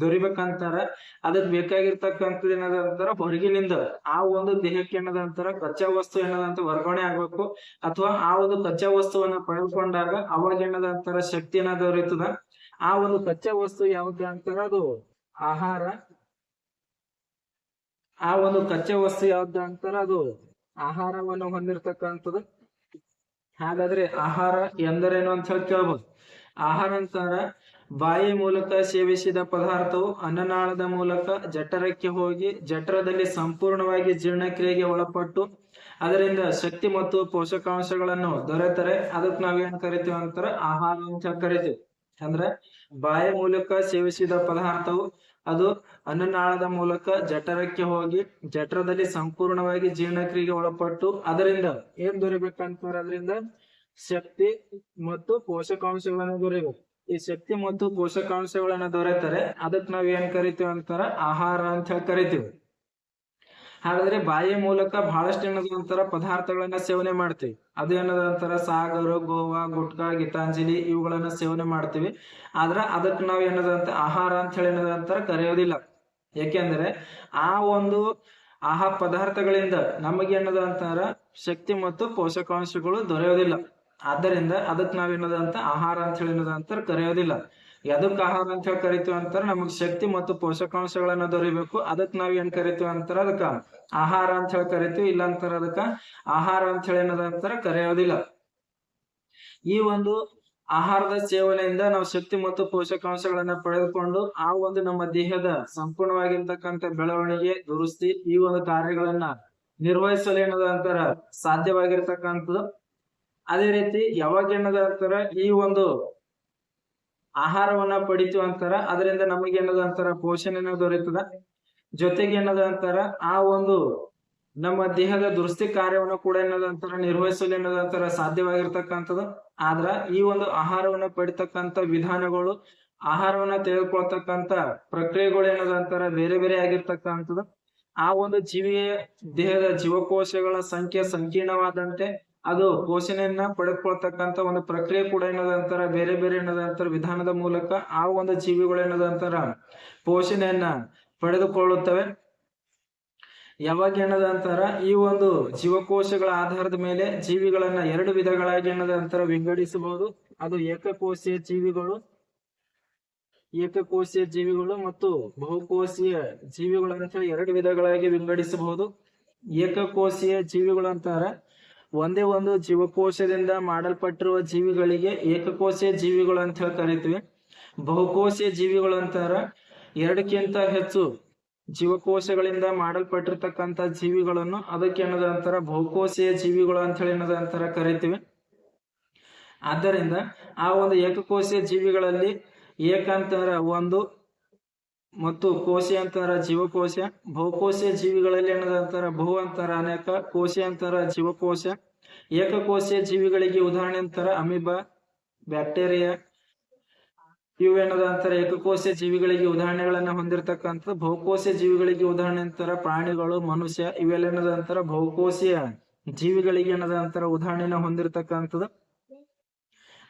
ದೊರಿಬೇಕಂತಾರ. ಅದಕ್ ಬೇಕಾಗಿರ್ತಕ್ಕಂಥದ್ದು ಏನದ ಅಂತಾರ, ಹೊರಗಿನಿಂದ ಆ ಒಂದು ದೇಹಕ್ಕೆ ಏನದ ಅಂತಾರ, ಕಚ್ಚಾ ವಸ್ತು ಏನದ ಅಂತ ವರ್ಗಾವಣೆ ಆಗ್ಬೇಕು. ಅಥವಾ ಆ ಒಂದು ಕಚ್ಚಾ ವಸ್ತುವನ್ನ ಪಡೆದುಕೊಂಡಾಗ ಅವಾಗ ಏನದ ಅಂತಾರ ಶಕ್ತಿಯನ್ನ ದೊರೆಯುತ್ತದ ಆ ಒಂದು ಕಚ್ಚಾ ವಸ್ತು ಯಾವ್ದು ಅಂತಾರ, ಅದು ಆಹಾರ. ಆ ಒಂದು ಕಚ್ಚಾ ವಸ್ತು ಯಾವ್ದು ಅಂತಾರ, ಅದು ಆಹಾರವನ್ನು ಹೊಂದಿರತಕ್ಕಂಥದ್ದು. ಹಾಗಾದ್ರೆ ಆಹಾರ ಎಂದರೇನು ಅಂತ ಹೇಳಿ ಕೇಳ್ಬೋದು. ಆಹಾರ ಅಂತಾರ ಬಾಯಿ ಮೂಲಕ ಸೇವಿಸಿದ ಪದಾರ್ಥವು ಅನ್ನನಾಳದ ಮೂಲಕ ಜಠರಕ್ಕೆ ಹೋಗಿ ಜಠರದಲ್ಲಿ ಸಂಪೂರ್ಣವಾಗಿ ಜೀರ್ಣಕ್ರಿಯೆಗೆ ಒಳಪಟ್ಟು ಅದರಿಂದ ಶಕ್ತಿ ಮತ್ತು ಪೋಷಕಾಂಶಗಳನ್ನು ದೊರೆತರೆ. ಅದಕ್ಕೆ ನಾವೇನ್ ಕರಿತೀವಿ ಅಂತಾರ? ಆಹಾರ ಅಂತ ಕರಿತೀವಿ. ಅಂದ್ರೆ ಬಾಯಿ ಮೂಲಕ ಸೇವಿಸಿದ ಪದಾರ್ಥವು ಅದು ಅನ್ನನಾಳದ ಮೂಲಕ ಜಠರಕ್ಕೆ ಹೋಗಿ ಜಠರದಲ್ಲಿ ಸಂಪೂರ್ಣವಾಗಿ ಜೀರ್ಣಕ್ರಿಯೆಗೆ ಒಳಪಟ್ಟು ಅದರಿಂದ ಏನ್ ದೊರಿಬೇಕಂತಾರ ಅದರಿಂದ ಶಕ್ತಿ ಮತ್ತು ಪೋಷಕಾಂಶಗಳನ್ನು ದೊರೆಯಬೇಕು ಈ ಶಕ್ತಿ ಮತ್ತು ಪೋಷಕಾಂಶಗಳನ್ನ ದೊರೆತರೆ. ಅದಕ್ಕೆ ನಾವ್ ಏನ್ ಕರಿತೀವಿ ಅಂತಾರ? ಆಹಾರ ಅಂತ ಹೇಳಿ ಕರಿತೀವಿ. ಹಾಗಾದ್ರೆ ಬಾಯಿ ಮೂಲಕ ಬಹಳಷ್ಟು ಏನದ ಅಂತಾರ? ಪದಾರ್ಥಗಳನ್ನ ಸೇವನೆ ಮಾಡ್ತೀವಿ. ಅದು ಏನದ ಅಂತಾರ? ಸಾಗರ, ಗೋವಾ, ಗುಟ್ಕಾ, ಗೀತಾಂಜಲಿ ಇವುಗಳನ್ನ ಸೇವನೆ ಮಾಡ್ತೀವಿ. ಆದ್ರ ಅದಕ್ಕೆ ನಾವ್ ಏನದ ಅಂತ? ಆಹಾರ ಅಂತ ಹೇಳಿ ಏನದ ಅಂತಾರ? ಕರೆಯೋದಿಲ್ಲ. ಯಾಕೆಂದ್ರೆ ಆ ಒಂದು ಆಹಾರ ಪದಾರ್ಥಗಳಿಂದ ನಮಗೆ ಏನದ ಅಂತಾರ? ಶಕ್ತಿ ಮತ್ತು ಪೋಷಕಾಂಶಗಳು ದೊರೆಯೋದಿಲ್ಲ. ಆದ್ದರಿಂದ ಅದಕ್ಕೆ ನಾವೇನದ ಅಂತ ಆಹಾರ ಅಂತ ಹೇಳಿ ಅಂತ ಕರೆಯೋದಿಲ್ಲ. ಎದಕ್ಕೆ ಆಹಾರ ಅಂತ ಹೇಳಿ ಕರಿತೀವಿ ಅಂತಾರೆ ನಮಗ್ ಶಕ್ತಿ ಮತ್ತು ಪೋಷಕಾಂಶಗಳನ್ನ ದೊರಿಬೇಕು. ಅದಕ್ಕೆ ನಾವ್ ಏನ್ ಕರಿತೀವಿ ಅಂತಾರ ಅದಕ್ಕ ಆಹಾರ ಅಂತ ಹೇಳಿ ಕರಿತೀವಿ. ಇಲ್ಲ ಅಂತಾರ ಅದಕ್ಕ ಆಹಾರ ಅಂತ ಹೇಳಿ ಏನದ ಅಂತಾರ ಕರೆಯೋದಿಲ್ಲ. ಈ ಒಂದು ಆಹಾರದ ಸೇವನೆಯಿಂದ ನಾವು ಶಕ್ತಿ ಮತ್ತು ಪೋಷಕಾಂಶಗಳನ್ನ ಪಡೆದುಕೊಂಡು ಆ ಒಂದು ನಮ್ಮ ದೇಹದ ಸಂಪೂರ್ಣವಾಗಿರ್ತಕ್ಕಂಥ ಬೆಳವಣಿಗೆ, ದುರಸ್ತಿ ಈ ಒಂದು ಕಾರ್ಯಗಳನ್ನ ನಿರ್ವಹಿಸಲು ಏನದ ಅಂತಾರ ಸಾಧ್ಯವಾಗಿರ್ತಕ್ಕಂಥದ್ದು ಅದೇ ರೀತಿ ಯಾವಾಗ ಏನದ ಅಂತಾರ ಈ ಒಂದು ಆಹಾರವನ್ನ ಪಡಿತೀವಿ ಅಂತಾರ. ಅದರಿಂದ ನಮಗೆ ಏನದ ಅಂತಾರ, ಪೋಷಣೆನ ಜೊತೆಗೆ ಏನದ ಅಂತಾರ, ಆ ಒಂದು ನಮ್ಮ ದೇಹದ ದುರಸ್ತಿ ಕಾರ್ಯವನ್ನು ಕೂಡ ಏನದ ಅಂತಾರ, ನಿರ್ವಹಿಸಲು ಏನದ ಅಂತಾರ, ಸಾಧ್ಯವಾಗಿರ್ತಕ್ಕಂಥದ್ದು. ಆದ್ರ ಈ ಒಂದು ಆಹಾರವನ್ನ ಪಡಿತಕ್ಕಂಥ ವಿಧಾನಗಳು, ಆಹಾರವನ್ನ ತೆಗೆದುಕೊಳ್ತಕ್ಕಂತ ಪ್ರಕ್ರಿಯೆಗಳು ಏನದ ಅಂತಾರ, ಬೇರೆ ಬೇರೆ ಆಗಿರ್ತಕ್ಕಂಥದ್ದು. ಆ ಒಂದು ಜೀವಿಯ ದೇಹದ ಜೀವಕೋಶಗಳ ಸಂಖ್ಯೆ ಸಂಕೀರ್ಣವಾದಂತೆ ಅದು ಪೋಷಣೆಯನ್ನ ಪಡೆದುಕೊಳ್ತಕ್ಕಂತ ಒಂದು ಪ್ರಕ್ರಿಯೆ ಕೂಡ ಏನದಂತಾರ ಬೇರೆ ಬೇರೆ ಏನದಂತಾರ ವಿಧಾನದ ಮೂಲಕ ಆ ಒಂದು ಜೀವಿಗಳು ಏನದಂತಾರ ಪೋಷಣೆಯನ್ನ ಪಡೆದುಕೊಳ್ಳುತ್ತವೆ. ಯಾವಾಗ ಏನದ ಅಂತಾರ? ಈ ಒಂದು ಜೀವಕೋಶಗಳ ಆಧಾರದ ಮೇಲೆ ಜೀವಿಗಳನ್ನ ಎರಡು ವಿಧಗಳಾಗಿ ಏನದ ಅಂತಾರ ವಿಂಗಡಿಸಬಹುದು. ಅದು ಏಕಕೋಶೀಯ ಜೀವಿಗಳು ಏಕಕೋಶೀಯ ಜೀವಿಗಳು ಮತ್ತು ಬಹುಕೋಶೀಯ ಜೀವಿಗಳು ಅಂತ ಹೇಳಿ ಎರಡು ವಿಧಗಳಾಗಿ ವಿಂಗಡಿಸಬಹುದು. ಏಕಕೋಶೀಯ ಜೀವಿಗಳು ಅಂತಾರ. ಒಂದೇ ಒಂದು ಜೀವಕೋಶದಿಂದ ಮಾಡಲ್ಪಟ್ಟಿರುವ ಜೀವಿಗಳಿಗೆ ಏಕಕೋಶೀಯ ಜೀವಿಗಳು ಅಂತ ಹೇಳಿ ಕರಿತೀವಿ. ಬಹುಕೋಶೀಯ ಜೀವಿಗಳು ಅಂತಾರ ಎರಡಕ್ಕಿಂತ ಹೆಚ್ಚು ಜೀವಕೋಶಗಳಿಂದ ಮಾಡಲ್ಪಟ್ಟಿರ್ತಕ್ಕಂಥ ಜೀವಿಗಳನ್ನು ಅದಕ್ಕೆ ಏನದ ಅಂತಾರ ಬಹುಕೋಶೀಯ ಜೀವಿಗಳು ಅಂತ ಹೇಳಿ ಏನದ ಅಂತಾರ ಕರಿತೀವಿ. ಆದ್ದರಿಂದ ಆ ಒಂದು ಏಕಕೋಶೀಯ ಜೀವಿಗಳಲ್ಲಿ ಏಕ ಅಂತಂದ್ರ ಒಂದು ಮತ್ತು ಕೋಶಿ ಅಂತಾರ ಜೀವಕೋಶ, ಬಹುಕೋಶ ಜೀವಿಗಳಲ್ಲಿ ಏನದ ಅಂತಾರ ಬಹು ಅಂತಾರ ಅನೇಕ ಕೋಶಿ ಅಂತಾರ ಜೀವಕೋಶ ಏಕಕೋಶೀಯ ಜೀವಿಗಳಿಗೆ ಉದಾಹರಣೆ ಅಂತಾರ ಅಮೀಬಾ, ಬ್ಯಾಕ್ಟೀರಿಯಾ, ಇವು ಏನದ ಅಂತಾರ ಏಕಕೋಶ ಜೀವಿಗಳಿಗೆ ಉದಾಹರಣೆಗಳನ್ನ ಹೊಂದಿರತಕ್ಕಂಥ ಬಹುಕೋಶ ಜೀವಿಗಳಿಗೆ ಉದಾಹರಣೆ ಅಂತಾರ ಪ್ರಾಣಿಗಳು, ಮನುಷ್ಯ, ಇವೆಲ್ಲ ಏನದ ಅಂತಾರ ಬಹುಕೋಶೀಯ ಜೀವಿಗಳಿಗೆ ಏನದ ಅಂತಾರ ಉದಾಹರಣೆಯನ್ನ ಹೊಂದಿರತಕ್ಕಂಥದ್ದು.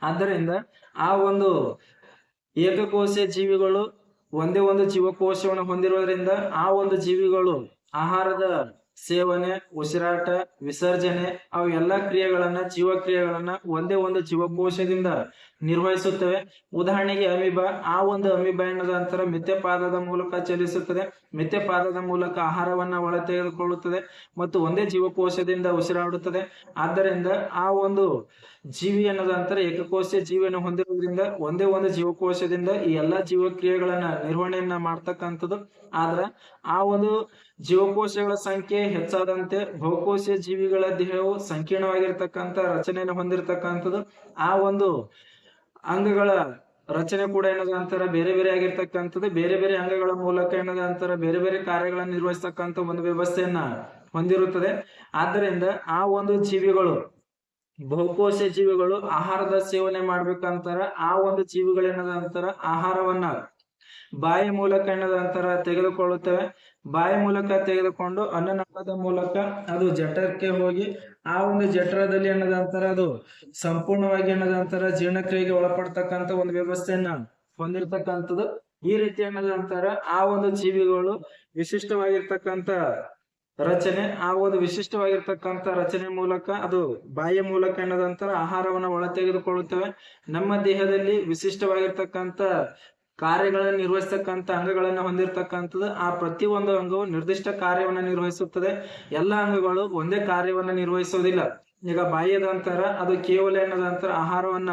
ಆದ್ದರಿಂದ ಆ ಒಂದು ಏಕಕೋಶ ಜೀವಿಗಳು ಒಂದೇ ಒಂದು ಜೀವಕೋಶವನ್ನು ಹೊಂದಿರೋದ್ರಿಂದ ಆ ಒಂದು ಜೀವಿಗಳು ಆಹಾರದ ಸೇವನೆ, ಉಸಿರಾಟ, ವಿಸರ್ಜನೆ ಅವು ಎಲ್ಲ ಕ್ರಿಯೆಗಳನ್ನ, ಜೀವಕ್ರಿಯೆಗಳನ್ನ ಒಂದೇ ಒಂದು ಜೀವಕೋಶದಿಂದ ನಿರ್ವಹಿಸುತ್ತವೆ. ಉದಾಹರಣೆಗೆ ಅಮೀಬಾ, ಆ ಒಂದು ಅಮೀಬಾ ಅಂತರ ಮಿಥ್ಯಪಾದದ ಮೂಲಕ ಚಲಿಸುತ್ತದೆ. ಮಿಥ್ಯಪಾದದ ಮೂಲಕ ಆಹಾರವನ್ನ ಒಳ ತೆಗೆದುಕೊಳ್ಳುತ್ತದೆ ಮತ್ತು ಒಂದೇ ಜೀವಕೋಶದಿಂದ ಉಸಿರಾಡುತ್ತದೆ. ಆದ್ದರಿಂದ ಆ ಒಂದು ಜೀವಿ ಅನ್ನೋದ ಅಂತರ ಏಕಕೋಶ ಜೀವಿಯನ್ನು ಹೊಂದಿರುವುದರಿಂದ ಒಂದೇ ಒಂದು ಜೀವಕೋಶದಿಂದ ಈ ಎಲ್ಲಾ ಜೀವಕ್ರಿಯೆಗಳನ್ನ ನಿರ್ವಹಣೆಯನ್ನ ಮಾಡ್ತಕ್ಕಂಥದ್ದು. ಆದ್ರ ಆ ಒಂದು ಜೀವಕೋಶಗಳ ಸಂಖ್ಯೆ ಹೆಚ್ಚಾದಂತೆ ಬಹುಕೋಶ ಜೀವಿಗಳ ದೇಹವು ಸಂಕೀರ್ಣವಾಗಿರ್ತಕ್ಕಂಥ ರಚನೆಯನ್ನು ಹೊಂದಿರತಕ್ಕಂಥದ್ದು. ಆ ಒಂದು ಅಂಗಗಳ ರಚನೆ ಕೂಡ ಏನದ ಅಂತಾರ ಬೇರೆ ಬೇರೆ ಆಗಿರ್ತಕ್ಕಂಥದ್ದು. ಬೇರೆ ಬೇರೆ ಅಂಗಗಳ ಮೂಲಕ ಏನದ ಅಂತಾರ ಬೇರೆ ಬೇರೆ ಕಾರ್ಯಗಳನ್ನು ನಿರ್ವಹಿಸ್ತಕ್ಕಂಥ ಒಂದು ವ್ಯವಸ್ಥೆಯನ್ನ ಹೊಂದಿರುತ್ತದೆ. ಆದ್ದರಿಂದ ಆ ಒಂದು ಜೀವಿಗಳು ಬಹುಕೋಶ ಜೀವಿಗಳು ಆಹಾರದ ಸೇವನೆ ಮಾಡ್ಬೇಕಂತಾರ ಆ ಒಂದು ಜೀವಿಗಳು ಏನದ ಅಂತಾರ ಆಹಾರವನ್ನ ಬಾಯಿ ಮೂಲಕ ಏನದ ಅಂತಾರ ತೆಗೆದುಕೊಳ್ಳುತ್ತವೆ. ಬಾಯಿ ಮೂಲಕ ತೆಗೆದುಕೊಂಡು ಅನ್ನನಾಳದ ಮೂಲಕ ಅದು ಜಠರಕ್ಕೆ ಹೋಗಿ ಆ ಒಂದು ಜಠರದಲ್ಲಿ ಅನ್ನದಂತರ ಅದು ಸಂಪೂರ್ಣವಾಗಿ ಅನ್ನದಂತರ ಜೀರ್ಣಕ್ರಿಯೆಗೆ ಒಳಪಡ್ತಕ್ಕಂತ ಒಂದು ವ್ಯವಸ್ಥೆಯನ್ನ ಹೊಂದಿರತಕ್ಕಂಥದ್ದು. ಈ ರೀತಿ ಅನ್ನದಂತರ ಆ ಒಂದು ಜೀವಿಗಳು ವಿಶಿಷ್ಟವಾಗಿರ್ತಕ್ಕಂತ ರಚನೆ, ಆ ಒಂದು ವಿಶಿಷ್ಟವಾಗಿರ್ತಕ್ಕಂತ ರಚನೆ ಮೂಲಕ ಅದು ಬಾಯ ಮೂಲಕ ಅನ್ನದಂತರ ಆಹಾರವನ್ನ ಒಳ ತೆಗೆದುಕೊಳ್ಳುತ್ತವೆ ನಮ್ಮ ದೇಹದಲ್ಲಿ ವಿಶಿಷ್ಟವಾಗಿರ್ತಕ್ಕಂತ ಕಾರ್ಯಗಳನ್ನು ನಿರ್ವಹಿಸ್ತಕ್ಕಂಥ ಅಂಗಗಳನ್ನು ಹೊಂದಿರತಕ್ಕಂಥದ್ದು, ಆ ಪ್ರತಿಯೊಂದು ಅಂಗವು ನಿರ್ದಿಷ್ಟ ಕಾರ್ಯವನ್ನು ನಿರ್ವಹಿಸುತ್ತದೆ. ಎಲ್ಲ ಅಂಗಗಳು ಒಂದೇ ಕಾರ್ಯವನ್ನು ನಿರ್ವಹಿಸುವುದಿಲ್ಲ. ಈಗ ಬಾಯಿಯದ ಅಂತರ, ಅದು ಕೇವಲ ಏನದಂತರ ಆಹಾರವನ್ನ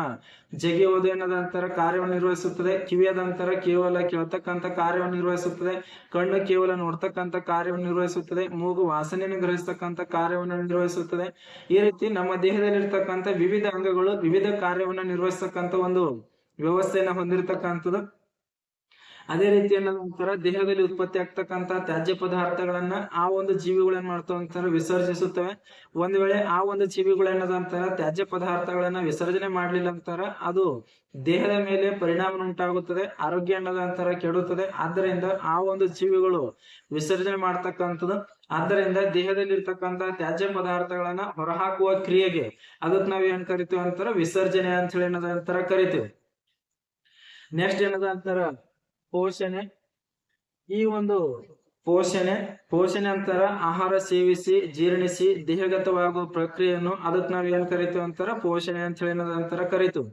ಜಗಿಯುವುದು ಏನದಂತರ ಕಾರ್ಯವನ್ನು ನಿರ್ವಹಿಸುತ್ತದೆ. ಕಿವಿಯದ ಅಂತರ ಕೇವಲ ಕೇಳ್ತಕ್ಕಂಥ ಕಾರ್ಯವನ್ನು ನಿರ್ವಹಿಸುತ್ತದೆ. ಕಣ್ಣು ಕೇವಲ ನೋಡ್ತಕ್ಕಂಥ ಕಾರ್ಯವನ್ನು ನಿರ್ವಹಿಸುತ್ತದೆ. ಮೂಗು ವಾಸನೆಯನ್ನು ಗ್ರಹಿಸ್ತಕ್ಕಂಥ ಕಾರ್ಯವನ್ನು ನಿರ್ವಹಿಸುತ್ತದೆ. ಈ ರೀತಿ ನಮ್ಮ ದೇಹದಲ್ಲಿ ಇರ್ತಕ್ಕಂಥ ವಿವಿಧ ಅಂಗಗಳು ವಿವಿಧ ಕಾರ್ಯವನ್ನು ನಿರ್ವಹಿಸ್ತಕ್ಕಂಥ ಒಂದು ವ್ಯವಸ್ಥೆಯನ್ನು ಹೊಂದಿರತಕ್ಕಂಥದ್ದು. ಅದೇ ರೀತಿ ಏನಂತಾರ ದೇಹದಲ್ಲಿ ಉತ್ಪತ್ತಿ ಆಗ್ತಕ್ಕಂತ ತ್ಯಾಜ್ಯ ಪದಾರ್ಥಗಳನ್ನ ಆ ಒಂದು ಜೀವಿಗಳೇನ್ ಮಾಡ್ತಾವ ಅಂತಾರ? ವಿಸರ್ಜಿಸುತ್ತವೆ. ಒಂದ್ ವೇಳೆ ಆ ಒಂದು ಜೀವಿಗಳೇನದ ಅಂತಾರ? ತ್ಯಾಜ್ಯ ಪದಾರ್ಥಗಳನ್ನ ವಿಸರ್ಜನೆ ಮಾಡ್ಲಿಲ್ಲ ಅಂತಾರ, ಅದು ದೇಹದ ಮೇಲೆ ಪರಿಣಾಮ ಉಂಟಾಗುತ್ತದೆ, ಆರೋಗ್ಯ ಅನ್ನೋದಂತರ ಕೆಡುತ್ತದೆ. ಆದ್ದರಿಂದ ಆ ಒಂದು ಜೀವಿಗಳು ವಿಸರ್ಜನೆ ಮಾಡ್ತಕ್ಕಂಥದ್ದು. ಆದ್ದರಿಂದ ದೇಹದಲ್ಲಿ ಇರ್ತಕ್ಕಂತ ತ್ಯಾಜ್ಯ ಪದಾರ್ಥಗಳನ್ನ ಹೊರಹಾಕುವ ಕ್ರಿಯೆಗೆ ಅದಕ್ಕೆ ನಾವ್ ಏನ್ ಕರಿತೀವಿ ಅಂತಾರ? ವಿಸರ್ಜನೆ ಅಂತ ಹೇಳಿ ಏನದಂತಾರ ಕರಿತೀವಿ. ನೆಕ್ಸ್ಟ್ ಏನದ ಅಂತಾರ? ಪೋಷಣೆ. ಈ ಒಂದು ಪೋಷಣೆ ಪೋಷಣೆ ಅಂತಾರ ಆಹಾರ ಸೇವಿಸಿ, ಜೀರ್ಣಿಸಿ, ದೇಹಗತವಾಗುವ ಪ್ರಕ್ರಿಯೆಯನ್ನು ಅದಕ್ಕೆ ನಾವ್ ಏನ್ ಕರಿತೀವಿ ಅಂತಾರ ಪೋಷಣೆ ಅಂತ ಹೇಳಿ ಏನದಂತಾರ ಕರಿತೀವಿ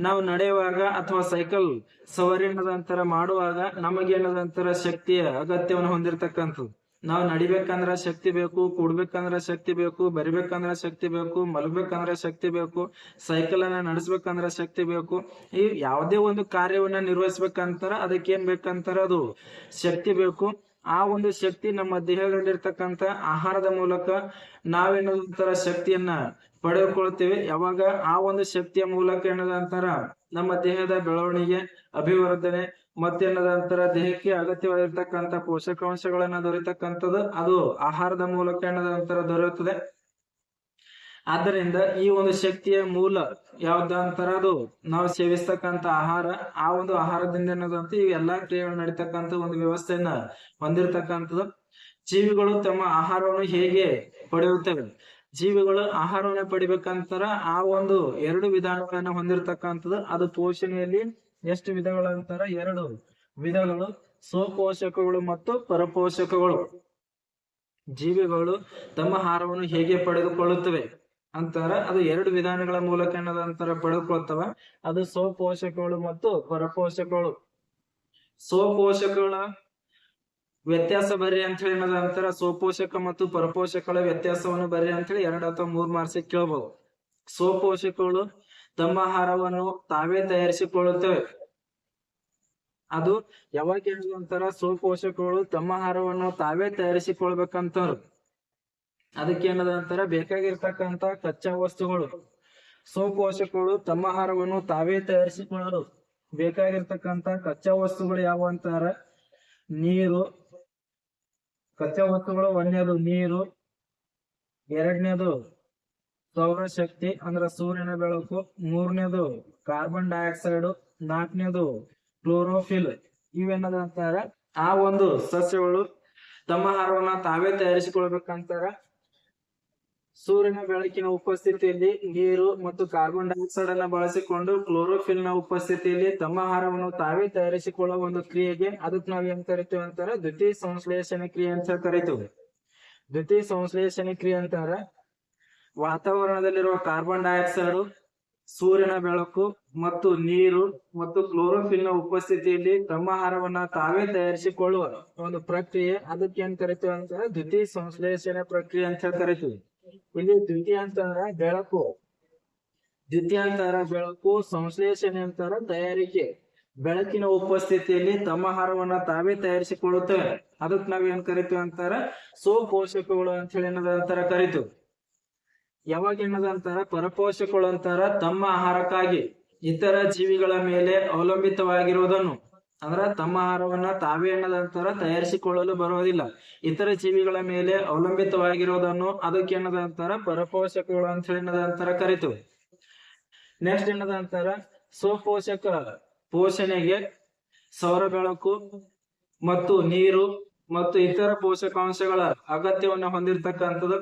ನಾವು ನಡೆಯುವಾಗ ಅಥವಾ ಸೈಕಲ್ ಸವಾರಿ ಅನ್ನೋದಂತರ ಮಾಡುವಾಗ ನಮಗೆ ಏನದಂತರ ಶಕ್ತಿಯ ಅಗತ್ಯವನ್ನು ಹೊಂದಿರತಕ್ಕಂಥದ್ದು. ನಾವು ನಡಿಬೇಕಂದ್ರ ಶಕ್ತಿ ಬೇಕು, ಕೂಡ್ಬೇಕಂದ್ರ ಶಕ್ತಿ ಬೇಕು, ಬರಿಬೇಕಂದ್ರ ಶಕ್ತಿ ಬೇಕು, ಮಲಗ್ಬೇಕಂದ್ರ ಶಕ್ತಿ ಬೇಕು ಸೈಕಲ್ ಅನ್ನ ನಡೆಸ್ಬೇಕಂದ್ರ ಶಕ್ತಿ ಬೇಕು. ಈ ಯಾವುದೇ ಒಂದು ಕಾರ್ಯವನ್ನ ನಿರ್ವಹಿಸ್ಬೇಕಂತಾರ ಅದಕ್ಕೆ ಏನ್ ಬೇಕಂತಾರ ಅದು ಶಕ್ತಿ ಬೇಕು. ಆ ಒಂದು ಶಕ್ತಿ ನಮ್ಮ ದೇಹದಲ್ಲಿರ್ತಕ್ಕಂಥ ಆಹಾರದ ಮೂಲಕ ನಾವೇನಂತರ ಶಕ್ತಿಯನ್ನ ಪಡೆದುಕೊಳ್ತೇವೆ. ಯಾವಾಗ ಆ ಒಂದು ಶಕ್ತಿಯ ಮೂಲಕ ಏನದಂತಾರ ನಮ್ಮ ದೇಹದ ಬೆಳವಣಿಗೆ, ಅಭಿವರ್ಧನೆ ಮತ್ತೇನದಂತರ ದೇಹಕ್ಕೆ ಅಗತ್ಯವಾಗಿರ್ತಕ್ಕಂಥ ಪೋಷಕಾಂಶಗಳನ್ನ ದೊರೆತಕ್ಕಂಥದ್ದು ಅದು ಆಹಾರದ ಮೂಲಕ ಏನದಂತರ ದೊರೆಯುತ್ತದೆ. ಆದ್ದರಿಂದ ಈ ಒಂದು ಶಕ್ತಿಯ ಮೂಲ ಯಾವ್ದಂತಾರ ಅದು ನಾವು ಸೇವಿಸ್ತಕ್ಕಂಥ ಆಹಾರ, ಆ ಒಂದು ಆಹಾರದಿಂದ ಏನದಂತ ಈ ಎಲ್ಲಾ ಕ್ರಿಯೆಗಳು ನಡೀತಕ್ಕಂಥ ಒಂದು ವ್ಯವಸ್ಥೆಯನ್ನ ಹೊಂದಿರತಕ್ಕಂಥದ್ದು. ಜೀವಿಗಳು ತಮ್ಮ ಆಹಾರವನ್ನು ಹೇಗೆ ಪಡೆಯುತ್ತವೆ? ಜೀವಿಗಳು ಆಹಾರವನ್ನು ಪಡಿಬೇಕಂತಾರ ಆ ಒಂದು ಎರಡು ವಿಧಾನಗಳನ್ನ ಹೊಂದಿರತಕ್ಕಂಥದ್ದು. ಅದು ಪೋಷಣೆಯಲ್ಲಿ ಎಷ್ಟು ವಿಧಗಳು ಅಂತಾರ? ಎರಡು ವಿಧಗಳು, ಸ್ವಪೋಷಕಗಳು ಮತ್ತು ಪರಪೋಷಕಗಳು. ಜೀವಿಗಳು ತಮ್ಮ ಆಹಾರವನ್ನು ಹೇಗೆ ಪಡೆದುಕೊಳ್ಳುತ್ತವೆ? ಅಂತಾರ, ಅದು ಎರಡು ವಿಧಾನಗಳ ಮೂಲಕ ಏನದಂತಾರ ಪಡೆದುಕೊಳ್ತವ ಅದು ಸ್ವಪೋಷಕಗಳು ಮತ್ತು ಪರಪೋಷಕಗಳು. ಸ್ವಪೋಷಕಗಳ ವ್ಯತ್ಯಾಸ ಬರ್ರಿ ಅಂತ ಹೇಳಿ ಸ್ವಪೋಷಕ ಮತ್ತು ಪರಪೋಷಕಗಳ ವ್ಯತ್ಯಾಸವನ್ನು ಬರ್ರಿ ಅಂತ ಹೇಳಿ ಎರಡ್ ಅಥವಾ ಮೂರ್ ಮಾರ್ಸಿ ಕೇಳ್ಬಹುದು ಸ್ವಪೋಷಕಗಳು ತಮ್ಮ ಆಹಾರವನ್ನು ತಾವೇ ತಯಾರಿಸಿಕೊಳ್ಳುತ್ತವೆ. ಅದು ಯಾವಾಗ ಏನಂತಾರ ಸೂಪೋಷಕಗಳು ತಮ್ಮ ಆಹಾರವನ್ನು ತಾವೇ ತಯಾರಿಸಿಕೊಳ್ಬೇಕಂತಾರ ಅದಕ್ಕೆ ಏನದ ಅಂತಾರ? ಬೇಕಾಗಿರ್ತಕ್ಕಂತ ಕಚ್ಚಾ ವಸ್ತುಗಳು. ಸೂಪೋಷಕಗಳು ತಮ್ಮ ಆಹಾರವನ್ನು ತಾವೇ ತಯಾರಿಸಿಕೊಳ್ಳಲು ಬೇಕಾಗಿರ್ತಕ್ಕಂತ ಕಚ್ಚಾ ವಸ್ತುಗಳು ಯಾವ ಅಂತಾರ? ನೀರು. ಕಚ್ಚಾ ವಸ್ತುಗಳು ಒಂದೇದು ನೀರು, ಎರಡನೇದು ಸೌರಶಕ್ತಿ ಅಂದ್ರ ಸೂರ್ಯನ ಬೆಳಕು. ಮೂರನೇದು ಕಾರ್ಬನ್ ಡೈಆಕ್ಸೈಡ್ ನಾಲ್ಕನೇದು ಕ್ಲೋರೋಫಿಲ್ ಇವೇನದ ಅಂತಾರ ಆ ಒಂದು ಸಸ್ಯಗಳು ತಮ್ಮ ಆಹಾರವನ್ನ ತಾವೇ ತಯಾರಿಸಿಕೊಳ್ಬೇಕಂತಾರ ಸೂರ್ಯನ ಬೆಳಕಿನ ಉಪಸ್ಥಿತಿಯಲ್ಲಿ ನೀರು ಮತ್ತು ಕಾರ್ಬನ್ ಡೈಆಕ್ಸೈಡ್ ಅನ್ನ ಬಳಸಿಕೊಂಡು ಕ್ಲೋರೋಫಿಲ್ನ ಉಪಸ್ಥಿತಿಯಲ್ಲಿ ತಮ್ಮ ಆಹಾರವನ್ನು ತಾವೇ ತಯಾರಿಸಿಕೊಳ್ಳುವ ಒಂದು ಕ್ರಿಯೆಗೆ ಅದಕ್ಕೆ ನಾವ್ ಏನ್ ಕರಿತೀವಿ ಅಂತಾರ ದ್ವಿತೀಯ ಸಂಶ್ಲೇಷಣೆ ಕ್ರಿಯೆ ಅಂತ ಕರಿತೀವಿ. ದ್ವಿತೀಯ ಸಂಶ್ಲೇಷಣೆ ಕ್ರಿಯೆ ಅಂತಾರ ವಾತಾವರಣದಲ್ಲಿರುವ ಕಾರ್ಬನ್ ಡೈಆಕ್ಸೈಡ್ ಸೂರ್ಯನ ಬೆಳಕು ಮತ್ತು ನೀರು ಮತ್ತು ಕ್ಲೋರೋಫಿಲ್ನ ಉಪಸ್ಥಿತಿಯಲ್ಲಿ ತಮ್ಮ ಆಹಾರವನ್ನ ತಾವೇ ತಯಾರಿಸಿಕೊಳ್ಳುವ ಒಂದು ಪ್ರಕ್ರಿಯೆ. ಅದಕ್ಕೆ ಏನ್ ಕರಿತೀವಿ ಅಂತ ದ್ವಿತೀಯ ಸಂಶ್ಲೇಷಣೆ ಪ್ರಕ್ರಿಯೆ ಅಂತ ಹೇಳಿ ಕರಿತೀವಿ. ಇಲ್ಲಿ ದ್ವಿತೀಯ ಅಂತಂದ್ರೆ ಬೆಳಕು. ದ್ವಿತೀಯ ಅಂತಾರ ಬೆಳಕು ಸಂಶ್ಲೇಷಣೆ ಅಂತಾರ ತಯಾರಿಕೆ. ಬೆಳಕಿನ ಉಪಸ್ಥಿತಿಯಲ್ಲಿ ತಮ್ಮ ಆಹಾರವನ್ನ ತಾವೇ ತಯಾರಿಸಿಕೊಳ್ಳುತ್ತೇವೆ. ಅದಕ್ಕೆ ನಾವ್ ಏನ್ ಕರಿತೀವಿ ಅಂತಾರ ಸೋಪೋಷಕಗಳು ಅಂತ ಹೇಳಿ ಏನದ ಅಂತಾರ ಕರಿತೀವಿ. ಯಾವಾಗ ಏನದ ಅಂತಾರ? ಪರಪೋಷಕಗಳು ಅಂತಾರ ತಮ್ಮ ಆಹಾರಕ್ಕಾಗಿ. ಇತರ ಜೀವಿಗಳ ಮೇಲೆ ಅವಲಂಬಿತವಾಗಿರುವುದನ್ನು. ಅಂದ್ರ ತಮ್ಮ ಆಹಾರವನ್ನ ತಾವೇ ಏನದ ಅಂತಾರ? ತಯಾರಿಸಿಕೊಳ್ಳಲು ಬರುವುದಿಲ್ಲ. ಇತರ ಜೀವಿಗಳ ಮೇಲೆ ಅವಲಂಬಿತವಾಗಿರುವುದನ್ನು ಅದಕ್ಕೆ ಏನದ ಅಂತಾರ? ಪರಪೋಷಕಗಳು ಅಂತ ಹೇಳಿ ಏನದ ಅಂತಾರ ಕರಿತೀವಿ ನೆಕ್ಸ್ಟ್ ಏನದ ಅಂತಾರ? ಸ್ವಪೋಷಕ ಪೋಷಣೆಗೆ ಸೌರ ಬೆಳಕು ಮತ್ತು ನೀರು ಮತ್ತು ಇತರ ಪೋಷಕಾಂಶಗಳ ಅಗತ್ಯವನ್ನು ಹೊಂದಿರತಕ್ಕಂಥದ್ದು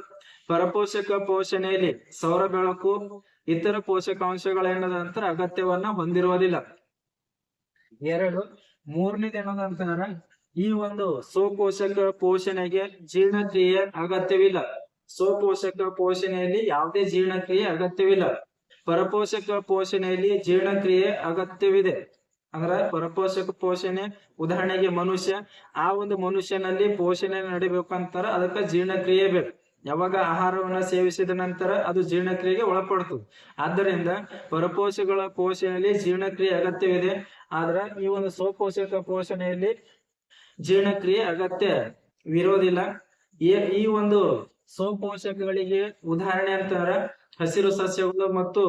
ಪರಪೋಷಕ ಪೋಷಣೆಯಲ್ಲಿ ಸೌರ ಬೆಳಕು, ಇತರ ಪೋಷಕಾಂಶಗಳ ಏನದ ಅಂತಾರ ಅಗತ್ಯವನ್ನ ಹೊಂದಿರುವುದಿಲ್ಲ. ಎರಡು ಮೂರನೇದು ಈ ಒಂದು ಸ್ವಪೋಷಕ ಪೋಷಣೆಗೆ ಜೀರ್ಣಕ್ರಿಯೆ ಅಗತ್ಯವಿಲ್ಲ. ಸ್ವಪೋಷಕ ಪೋಷಣೆಯಲ್ಲಿ ಯಾವುದೇ ಜೀರ್ಣಕ್ರಿಯೆ ಅಗತ್ಯವಿಲ್ಲ. ಪರಪೋಷಕ ಪೋಷಣೆಯಲ್ಲಿ ಜೀರ್ಣಕ್ರಿಯೆ ಅಗತ್ಯವಿದೆ. ಅಂದ್ರ ಪರಪೋಷಕ ಪೋಷಣೆ ಉದಾಹರಣೆಗೆ ಮನುಷ್ಯ, ಆ ಒಂದು ಮನುಷ್ಯನಲ್ಲಿ ಪೋಷಣೆ ನಡಿಬೇಕಂತಾರ ಅದಕ್ಕೆ ಜೀರ್ಣಕ್ರಿಯೆ ಬೇಕು. ಯಾವಾಗ ಆಹಾರವನ್ನ ಸೇವಿಸಿದ ನಂತರ ಅದು ಜೀರ್ಣಕ್ರಿಯೆಗೆ ಒಳಪಡ್ತದೆ. ಆದ್ದರಿಂದ ಪರಪೋಷಗಳ ಪೋಷಣೆಯಲ್ಲಿ ಜೀರ್ಣಕ್ರಿಯೆ ಅಗತ್ಯವಿದೆ. ಆದ್ರೆ ಈ ಒಂದು ಸ್ವಪೋಷಕ ಪೋಷಣೆಯಲ್ಲಿ ಜೀರ್ಣಕ್ರಿಯೆ ಅಗತ್ಯ ವಿರೋಧಿಲ್ಲ. ಈ ಒಂದು ಸ್ವಪೋಷಕಗಳಿಗೆ ಉದಾಹರಣೆ ಅಂತಾರ ಹಸಿರು ಸಸ್ಯಗಳು ಮತ್ತು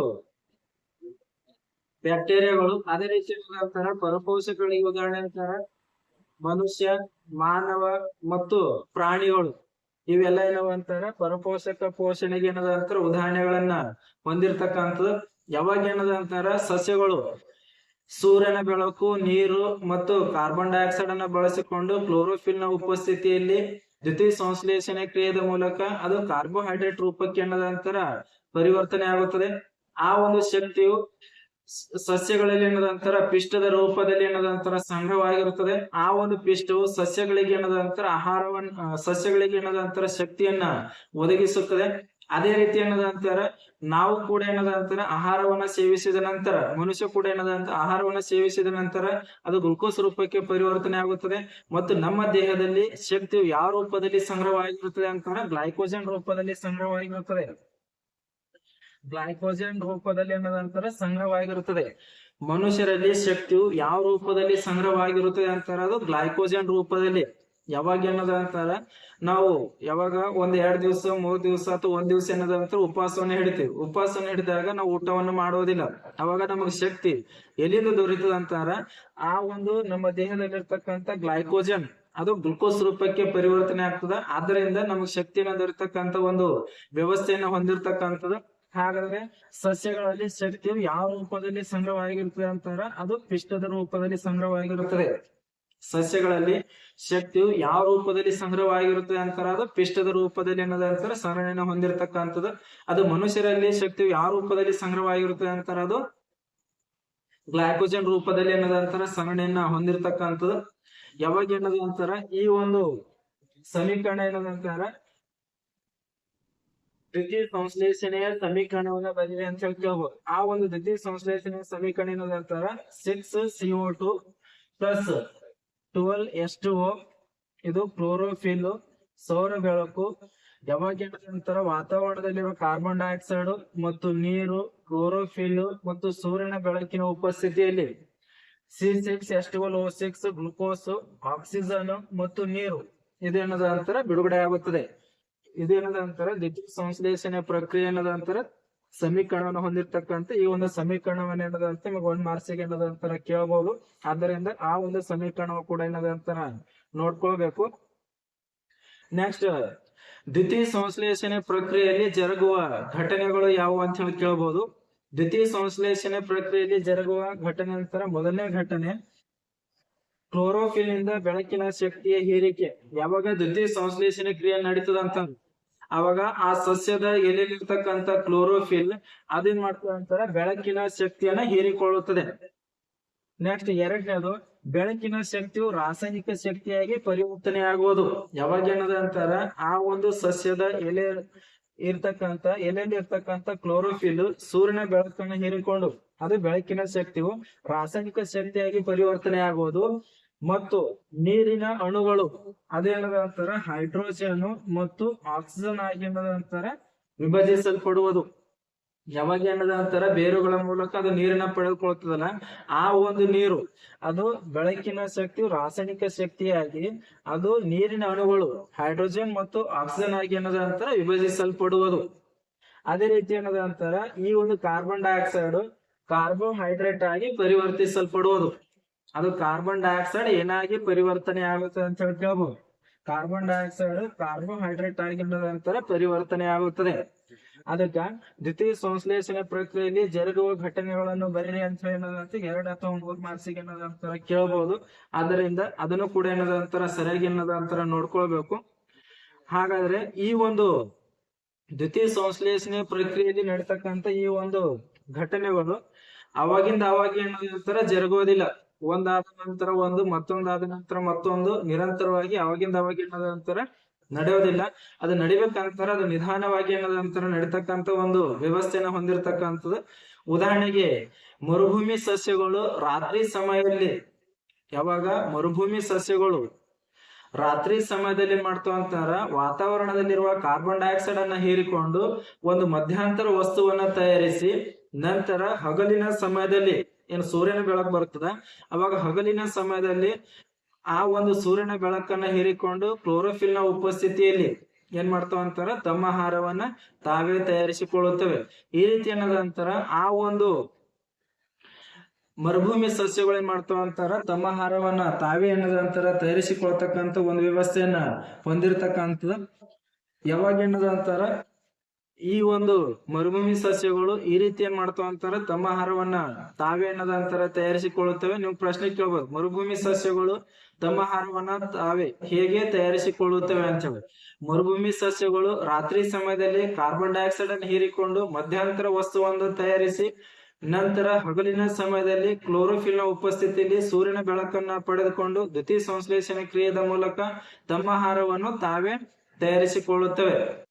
ಬ್ಯಾಕ್ಟೀರಿಯಾಗಳು. ಅದೇ ರೀತಿ ಪರಪೋಷಕಗಳಿಗೆ ಉದಾಹರಣೆ ಅಂತಾರೆ ಮನುಷ್ಯ, ಮಾನವ ಮತ್ತು ಪ್ರಾಣಿಗಳು. ಇವೆಲ್ಲ ಏನವ ಅಂತಾರ? ಪರಪೋಷಕ ಪೋಷಣೆಗೆ ಏನದ ಅಂತಾರ? ಉದಾಹರಣೆಗಳನ್ನ ಹೊಂದಿರತಕ್ಕಂಥದ್ದು. ಯಾವಾಗ ಏನದ ಅಂತಾರ? ಸಸ್ಯಗಳು ಸೂರ್ಯನ ಬೆಳಕು, ನೀರು ಮತ್ತು ಕಾರ್ಬನ್ ಡೈಆಕ್ಸೈಡ್ ಅನ್ನು ಬಳಸಿಕೊಂಡು ಕ್ಲೋರೋಫಿಲ್ನ ಉಪಸ್ಥಿತಿಯಲ್ಲಿ ದ್ವಿತೀಯ ಸಂಶ್ಲೇಷಣೆ ಕ್ರಿಯೆಯ ಮೂಲಕ ಅದು ಕಾರ್ಬೋಹೈಡ್ರೇಟ್ ರೂಪಕ್ಕೆ ಏನದ ಅಂತರ? ಪರಿವರ್ತನೆ ಆಗುತ್ತದೆ. ಆ ಒಂದು ಶಕ್ತಿಯು ಸಸ್ಯಗಳಲ್ಲಿ ಏನದಂತರ ಪಿಷ್ಟದ ರೂಪದಲ್ಲಿ ಏನದಂತರ ಸಂಗ್ರಹವಾಗಿರುತ್ತದೆ ಆ ಒಂದು ಪಿಷ್ಟವು ಸಸ್ಯಗಳಿಗೆ ಏನದಂತರ ಆಹಾರವನ್ನ ಸಸ್ಯಗಳಿಗೆ ಏನದಂತರ ಶಕ್ತಿಯನ್ನ ಒದಗಿಸುತ್ತದೆ. ಅದೇ ರೀತಿ ಏನದಂತರ ನಾವು ಕೂಡ ಏನದಂತರ ಆಹಾರವನ್ನ ಸೇವಿಸಿದ ನಂತರ, ಮನುಷ್ಯ ಕೂಡ ಏನದಂತ ಆಹಾರವನ್ನ ಸೇವಿಸಿದ ನಂತರ ಅದು ಗ್ಲುಕೋಸ್ ರೂಪಕ್ಕೆ ಪರಿವರ್ತನೆ ಆಗುತ್ತದೆ. ಮತ್ತು ನಮ್ಮ ದೇಹದಲ್ಲಿ ಶಕ್ತಿಯು ಯಾವ ರೂಪದಲ್ಲಿ ಸಂಗ್ರಹವಾಗಿರುತ್ತದೆ ಅಂತಂದ್ರೆ, ಗ್ಲೈಕೋಜನ್ ರೂಪದಲ್ಲಿ ಸಂಗ್ರಹವಾಗಿರುತ್ತದೆ. ಗ್ಲೈಕೋಜನ್ ರೂಪದಲ್ಲಿ ಅನ್ನೋದಂತರ ಸಂಗ್ರಹವಾಗಿರುತ್ತದೆ. ಮನುಷ್ಯರಲ್ಲಿ ಶಕ್ತಿಯು ಯಾವ ರೂಪದಲ್ಲಿ ಸಂಗ್ರಹವಾಗಿರುತ್ತದೆ ಅಂತಾರೆ ಅದು ಗ್ಲೈಕೋಜನ್ ರೂಪದಲ್ಲಿ. ಯಾವಾಗ ಏನದ ಅಂತಾರ? ನಾವು ಯಾವಾಗ ಒಂದ್ ಎರಡ್ ದಿವಸ, ಮೂರ್ ದಿವ್ಸ ಅಥವಾ ಒಂದ್ ದಿವಸ ಏನದ ಅಂತ ಉಪವಾಸವನ್ನ ಹಿಡಿತೀವಿ. ಉಪವಾಸವನ್ನು ಹಿಡಿದಾಗ ನಾವು ಊಟವನ್ನು ಮಾಡೋದಿಲ್ಲ ಅವಾಗ ನಮಗೆ ಶಕ್ತಿ ಎಲ್ಲಿಂದ ದೊರೀತದ ಅಂತಾರ? ಆ ಒಂದು ನಮ್ಮ ದೇಹದಲ್ಲಿರ್ತಕ್ಕಂತ ಗ್ಲೈಕೋಜನ್, ಅದು ಗ್ಲುಕೋಸ್ ರೂಪಕ್ಕೆ ಪರಿವರ್ತನೆ ಆಗ್ತದ. ಆದ್ದರಿಂದ ನಮಗ್ ಶಕ್ತಿಯನ್ನ ದೊರೀತಕ್ಕಂತ ಒಂದು ವ್ಯವಸ್ಥೆಯನ್ನ ಹೊಂದಿರತಕ್ಕಂಥದ್ದು ಹಾಗಾದ್ರೆ ಸಸ್ಯಗಳಲ್ಲಿ ಶಕ್ತಿಯು ಯಾವ ರೂಪದಲ್ಲಿ ಸಂಗ್ರಹವಾಗಿರುತ್ತದೆ ಅಂತಾರ ಅದು ಪಿಷ್ಟದ ರೂಪದಲ್ಲಿ ಸಂಗ್ರಹವಾಗಿರುತ್ತದೆ. ಸಸ್ಯಗಳಲ್ಲಿ ಶಕ್ತಿಯು ಯಾವ ರೂಪದಲ್ಲಿ ಸಂಗ್ರಹವಾಗಿರುತ್ತದೆ ಅಂತಾರ ಅದು ಪಿಷ್ಟದ ರೂಪದಲ್ಲಿ ಅನ್ನೋದು ಅಂತಾರ ಸಂಗ್ರಹಣೆಯನ್ನು ಹೊಂದಿರತಕ್ಕಂಥದ್ದು. ಅದು ಮನುಷ್ಯರಲ್ಲಿ ಶಕ್ತಿಯು ಯಾವ ರೂಪದಲ್ಲಿ ಸಂಗ್ರಹವಾಗಿರುತ್ತದೆ ಅಂತಾರ ಅದು ಗ್ಲೈಕೋಜನ್ ರೂಪದಲ್ಲಿ ಅನ್ನೋದು ಅಂತಾರ ಸಂಗ್ರಹಣೆಯನ್ನ ಹೊಂದಿರತಕ್ಕಂಥದ್ದು. ಯಾವಾಗ ಏನದು ಅಂತಾರ ಈ ಒಂದು ಸಮೀಕರಣ ಏನದಂತಾರ ದ್ವಿತೀಯ ಸಂಶ್ಲೇಷಣೆಯ ಸಮೀಕರಣವನ್ನ ಬಂದಿದೆ ಅಂತ ಹೇಳಿ ಆ ಒಂದು ದ್ವಿತೀಯ ಸಂಶ್ಲೇಷಣೆಯ ಸಮೀಕರಣ ಏನದ ಅಂತಾರ six CO two plus twelve S two O ಇದು ಕ್ಲೋರೋಫಿಲ್ ಸೌರ ಬೆಳಕು ಅಂತಾರ ವಾತಾವರಣದಲ್ಲಿರುವ ಕಾರ್ಬನ್ ಡೈಆಕ್ಸೈಡ್ ಮತ್ತು ನೀರು ಕ್ಲೋರೋಫಿಲ್ ಮತ್ತು ಸೂರ್ಯನ ಬೆಳಕಿನ ಉಪಸ್ಥಿತಿಯಲ್ಲಿ C six S twelve O six glucose oxygen ಮತ್ತು ನೀರು. ಇದೇನದ ಅಂತರ ಬಿಡುಗಡೆ ಆಗುತ್ತದೆ. ಇದೇನದ ಅಂತಾರ? ದ್ವಿತೀಯ ಸಂಶ್ಲೇಷಣೆ ಪ್ರಕ್ರಿಯೆ ಏನದ ಅಂತಾರ? ಸಮೀಕರಣವನ್ನು ಹೊಂದಿರತಕ್ಕಂತ ಈ ಒಂದು ಸಮೀಕರಣವನ್ನ ಏನದ ಅಂತ ನಿಮಗೆ ಒಂದ್ ಮಾರ್ಸಿಗ ಏನದ ಅಂತಾರ ಕೇಳಬಹುದು ಆದ್ದರಿಂದ ಆ ಒಂದು ಸಮೀಕರಣವು ಕೂಡ ಏನದ ಅಂತಾರ ನೋಡ್ಕೊಳ್ಬೇಕು. ನೆಕ್ಸ್ಟ್ ದ್ವಿತೀಯ ಸಂಶ್ಲೇಷಣೆ ಪ್ರಕ್ರಿಯೆಯಲ್ಲಿ ಜರುಗುವ ಘಟನೆಗಳು ಯಾವುವು ಅಂತ ಹೇಳಿ ಕೇಳಬಹುದು ದ್ವಿತೀಯ ಸಂಶ್ಲೇಷಣೆ ಪ್ರಕ್ರಿಯೆಯಲ್ಲಿ ಜರುಗುವ ಘಟನೆ ಅಂತರ ಮೊದಲನೇ ಘಟನೆ. ಕ್ಲೋರೋಫಿಲ್ ಇಂದ ಬೆಳಕಿನ ಶಕ್ತಿಯ ಹೇರಿಕೆ. ಯಾವಾಗ ದ್ವಿತೀಯ ಸಂಶ್ಲೇಷಣೆ ಕ್ರಿಯೆ ನಡೀತದ ಅಂತ ಅವಾಗ ಆ ಸಸ್ಯದ ಎಲೆಯಲ್ಲಿರ್ತಕ್ಕಂತ ಕ್ಲೋರೋಫಿಲ್ ಅದೇನ್ ಮಾಡ್ತದೆ ಅಂತಾರೆ? ಬೆಳಕಿನ ಶಕ್ತಿಯನ್ನ ಹೀರಿಕೊಳ್ಳುತ್ತದೆ. ನೆಕ್ಸ್ಟ್ ಎರಡನೇದು, ಬೆಳಕಿನ ಶಕ್ತಿಯು ರಾಸಾಯನಿಕ ಶಕ್ತಿಯಾಗಿ ಪರಿವರ್ತನೆ ಆಗುವುದು. ಯಾವಾಗ ಏನದ ಅಂತಾರ? ಆ ಒಂದು ಸಸ್ಯದ ಎಲೆ ಇರ್ತಕ್ಕಂತ ಎಲೆಯಲ್ಲಿ ಇರ್ತಕ್ಕಂತ ಕ್ಲೋರೋಫಿಲ್ ಸೂರ್ಯನ ಬೆಳಕನ್ನು ಹೀರಿಕೊಂಡು, ಅದು ಬೆಳಕಿನ ಶಕ್ತಿಯು ರಾಸಾಯನಿಕ ಶಕ್ತಿಯಾಗಿ ಪರಿವರ್ತನೆ ಆಗುವುದು. ಮತ್ತು ನೀರಿನ ಅಣುಗಳು ಅದೇನದ ಅಂತಾರ? ಹೈಡ್ರೋಜನ್ ಮತ್ತು ಆಕ್ಸಿಜನ್ ಆಗಿ ಏನದ ಅಂತಾರ? ವಿಭಜಿಸಲ್ಪಡುವುದು. ಯಾವಾಗ ಏನದ ಅಂತಾರ? ಬೇರುಗಳ ಮೂಲಕ ಅದು ನೀರಿನ ಪಡೆದುಕೊಳ್ತದಲ್ಲ, ಆ ಒಂದು ನೀರು, ಅದು ಬೆಳಕಿನ ಶಕ್ತಿ, ರಾಸಾಯನಿಕ ಶಕ್ತಿಯಾಗಿ ಅದು ನೀರಿನ ಅಣುಗಳು, ಹೈಡ್ರೋಜನ್ ಮತ್ತು ಆಕ್ಸಿಜನ್ ಆಗಿ ಏನದ ಅಂತಾರ? ವಿಭಜಿಸಲ್ಪಡುವುದು. ಅದೇ ರೀತಿ ಏನದ ಅಂತಾರ? ಈ ಒಂದು ಕಾರ್ಬನ್ ಡೈಆಕ್ಸೈಡ್ ಕಾರ್ಬೋಹೈಡ್ರೇಟ್ ಆಗಿ ಪರಿವರ್ತಿಸಲ್ಪಡುವುದು. ಅದು ಕಾರ್ಬನ್ ಡೈಆಕ್ಸೈಡ್ ಏನಾಗಿ ಪರಿವರ್ತನೆ ಆಗುತ್ತೆ ಅಂತ ಹೇಳಿ ಕೇಳ್ಬೋದು. ಕಾರ್ಬನ್ ಡೈಆಕ್ಸೈಡ್ ಕಾರ್ಬೋಹೈಡ್ರೇಟ್ ಆಗಿ ನಂತರ ಪರಿವರ್ತನೆ ಆಗುತ್ತದೆ. ಅದಕ್ಕ ದ್ವಿತೀಯ ಸಂಶ್ಲೇಷಣೆ ಪ್ರಕ್ರಿಯೆಯಲ್ಲಿ ಜರುಗುವ ಘಟನೆಗಳನ್ನು ಬರೀ ಅಂತ ಏನದಂತ ಎರಡು ಅಥವಾ ಮೂರು ಮಾರ್ಕ್ಸಿಗೆ ಏನದ ಅಂತರ ಕೇಳಬಹುದು ಅದರಿಂದ ಅದನ್ನು ಕೂಡ ಏನದ ಅಂತರ ಸರಿಯಾಗಿ ಅಂತಾರ ನೋಡ್ಕೊಳ್ಬೇಕು. ಹಾಗಾದ್ರೆ ಈ ಒಂದು ದ್ವಿತೀಯ ಸಂಶ್ಲೇಷಣೆ ಪ್ರಕ್ರಿಯೆಯಲ್ಲಿ ನಡೀತಕ್ಕಂತ ಈ ಒಂದು ಘಟನೆಗಳು ಅವಾಗಿಂದ ಅವಾಗ ಏನಂತಾರ ಜರುಗೋದಿಲ್ಲ ಒಂದಾದ ನಂತರ ಒಂದು, ಮತ್ತೊಂದಾದ ನಂತರ ಮತ್ತೊಂದು, ನಿರಂತರವಾಗಿ ಅವಾಗಿಂದ ಅವಾಗ ಏನದ ನಂತರ ನಡೆಯೋದಿಲ್ಲ. ಅದು ನಡಿಬೇಕಂತಾರ ಅದು ನಿಧಾನವಾಗಿ ಏನದಂತಾರ ನಡೀತಕ್ಕಂತ ಒಂದು ವ್ಯವಸ್ಥೆನ ಹೊಂದಿರತಕ್ಕಂಥದ್ದು. ಉದಾಹರಣೆಗೆ, ಮರುಭೂಮಿ ಸಸ್ಯಗಳು ರಾತ್ರಿ ಸಮಯದಲ್ಲಿ, ಯಾವಾಗ ಮರುಭೂಮಿ ಸಸ್ಯಗಳು ರಾತ್ರಿ ಸಮಯದಲ್ಲಿ ಮಾಡ್ತಾವ ಅಂತಾರ, ವಾತಾವರಣದಲ್ಲಿರುವ ಕಾರ್ಬನ್ ಡೈಆಕ್ಸೈಡ್ ಅನ್ನ ಹೀರಿಕೊಂಡು ಒಂದು ಮಧ್ಯಂತರ ವಸ್ತುವನ್ನ ತಯಾರಿಸಿ, ನಂತರ ಹಗಲಿನ ಸಮಯದಲ್ಲಿ ಏನು ಸೂರ್ಯನ ಬೆಳಕು ಬರ್ತದ ಅವಾಗ ಹಗಲಿನ ಸಮಯದಲ್ಲಿ ಆ ಒಂದು ಸೂರ್ಯನ ಬೆಳಕನ್ನ ಹೀರಿಕೊಂಡು ಕ್ಲೋರೋಫಿಲ್ ಉಪಸ್ಥಿತಿಯಲ್ಲಿ ಏನ್ ಮಾಡ್ತಾವ ಅಂತಾರ? ತಮ್ಮ ಆಹಾರವನ್ನ ತಾವೇ ತಯಾರಿಸಿಕೊಳ್ಳುತ್ತವೆ. ಈ ರೀತಿ ಏನದ ಅಂತಾರ ಆ ಒಂದು ಮರುಭೂಮಿ ಸಸ್ಯಗಳು ಏನ್ ಮಾಡ್ತಾವ ಅಂತಾರ? ತಮ್ಮ ಆಹಾರವನ್ನ ತಾವೇ ಏನದ ಅಂತಾರ ತಯಾರಿಸಿಕೊಳ್ತಕ್ಕಂತ ಒಂದು ವ್ಯವಸ್ಥೆಯನ್ನ ಹೊಂದಿರತಕ್ಕಂಥದ್ದು. ಯಾವಾಗ ಏನದ ಅಂತಾರ ಈ ಒಂದು ಮರುಭೂಮಿ ಸಸ್ಯಗಳು ಈ ರೀತಿ ಏನ್ ಮಾಡ್ತಾವ ಅಂತಾರ? ತಮ್ಮ ಆಹಾರವನ್ನ ತಾವೇ ಅನ್ನದಂತರ ತಯಾರಿಸಿಕೊಳ್ಳುತ್ತವೆ. ನೀವು ಪ್ರಶ್ನೆ ಕೇಳ್ಬೋದು. ಮರುಭೂಮಿ ಸಸ್ಯಗಳು ತಮ್ಮ ಆಹಾರವನ್ನ ತಾವೇ ಹೇಗೆ ತಯಾರಿಸಿಕೊಳ್ಳುತ್ತವೆ ಅಂತ ಹೇಳಿ. ಮರುಭೂಮಿ ಸಸ್ಯಗಳು ರಾತ್ರಿ ಸಮಯದಲ್ಲಿ ಕಾರ್ಬನ್ ಡೈಆಕ್ಸೈಡ್ ಅನ್ನು ಹೀರಿಕೊಂಡು ಮಧ್ಯಂತರ ವಸ್ತುವನ್ನು ತಯಾರಿಸಿ, ನಂತರ ಹಗಲಿನ ಸಮಯದಲ್ಲಿ ಕ್ಲೋರೋಫಿಲ್ನ ಉಪಸ್ಥಿತಿಯಲ್ಲಿ ಸೂರ್ಯನ ಬೆಳಕನ್ನ ಪಡೆದುಕೊಂಡು ದ್ವಿತೀಯ ಸಂಶ್ಲೇಷಣೆ ಕ್ರಿಯೆಯ ಮೂಲಕ ತಮ್ಮ ಆಹಾರವನ್ನು ತಾವೇ ತಯಾರಿಸಿಕೊಳ್ಳುತ್ತವೆ.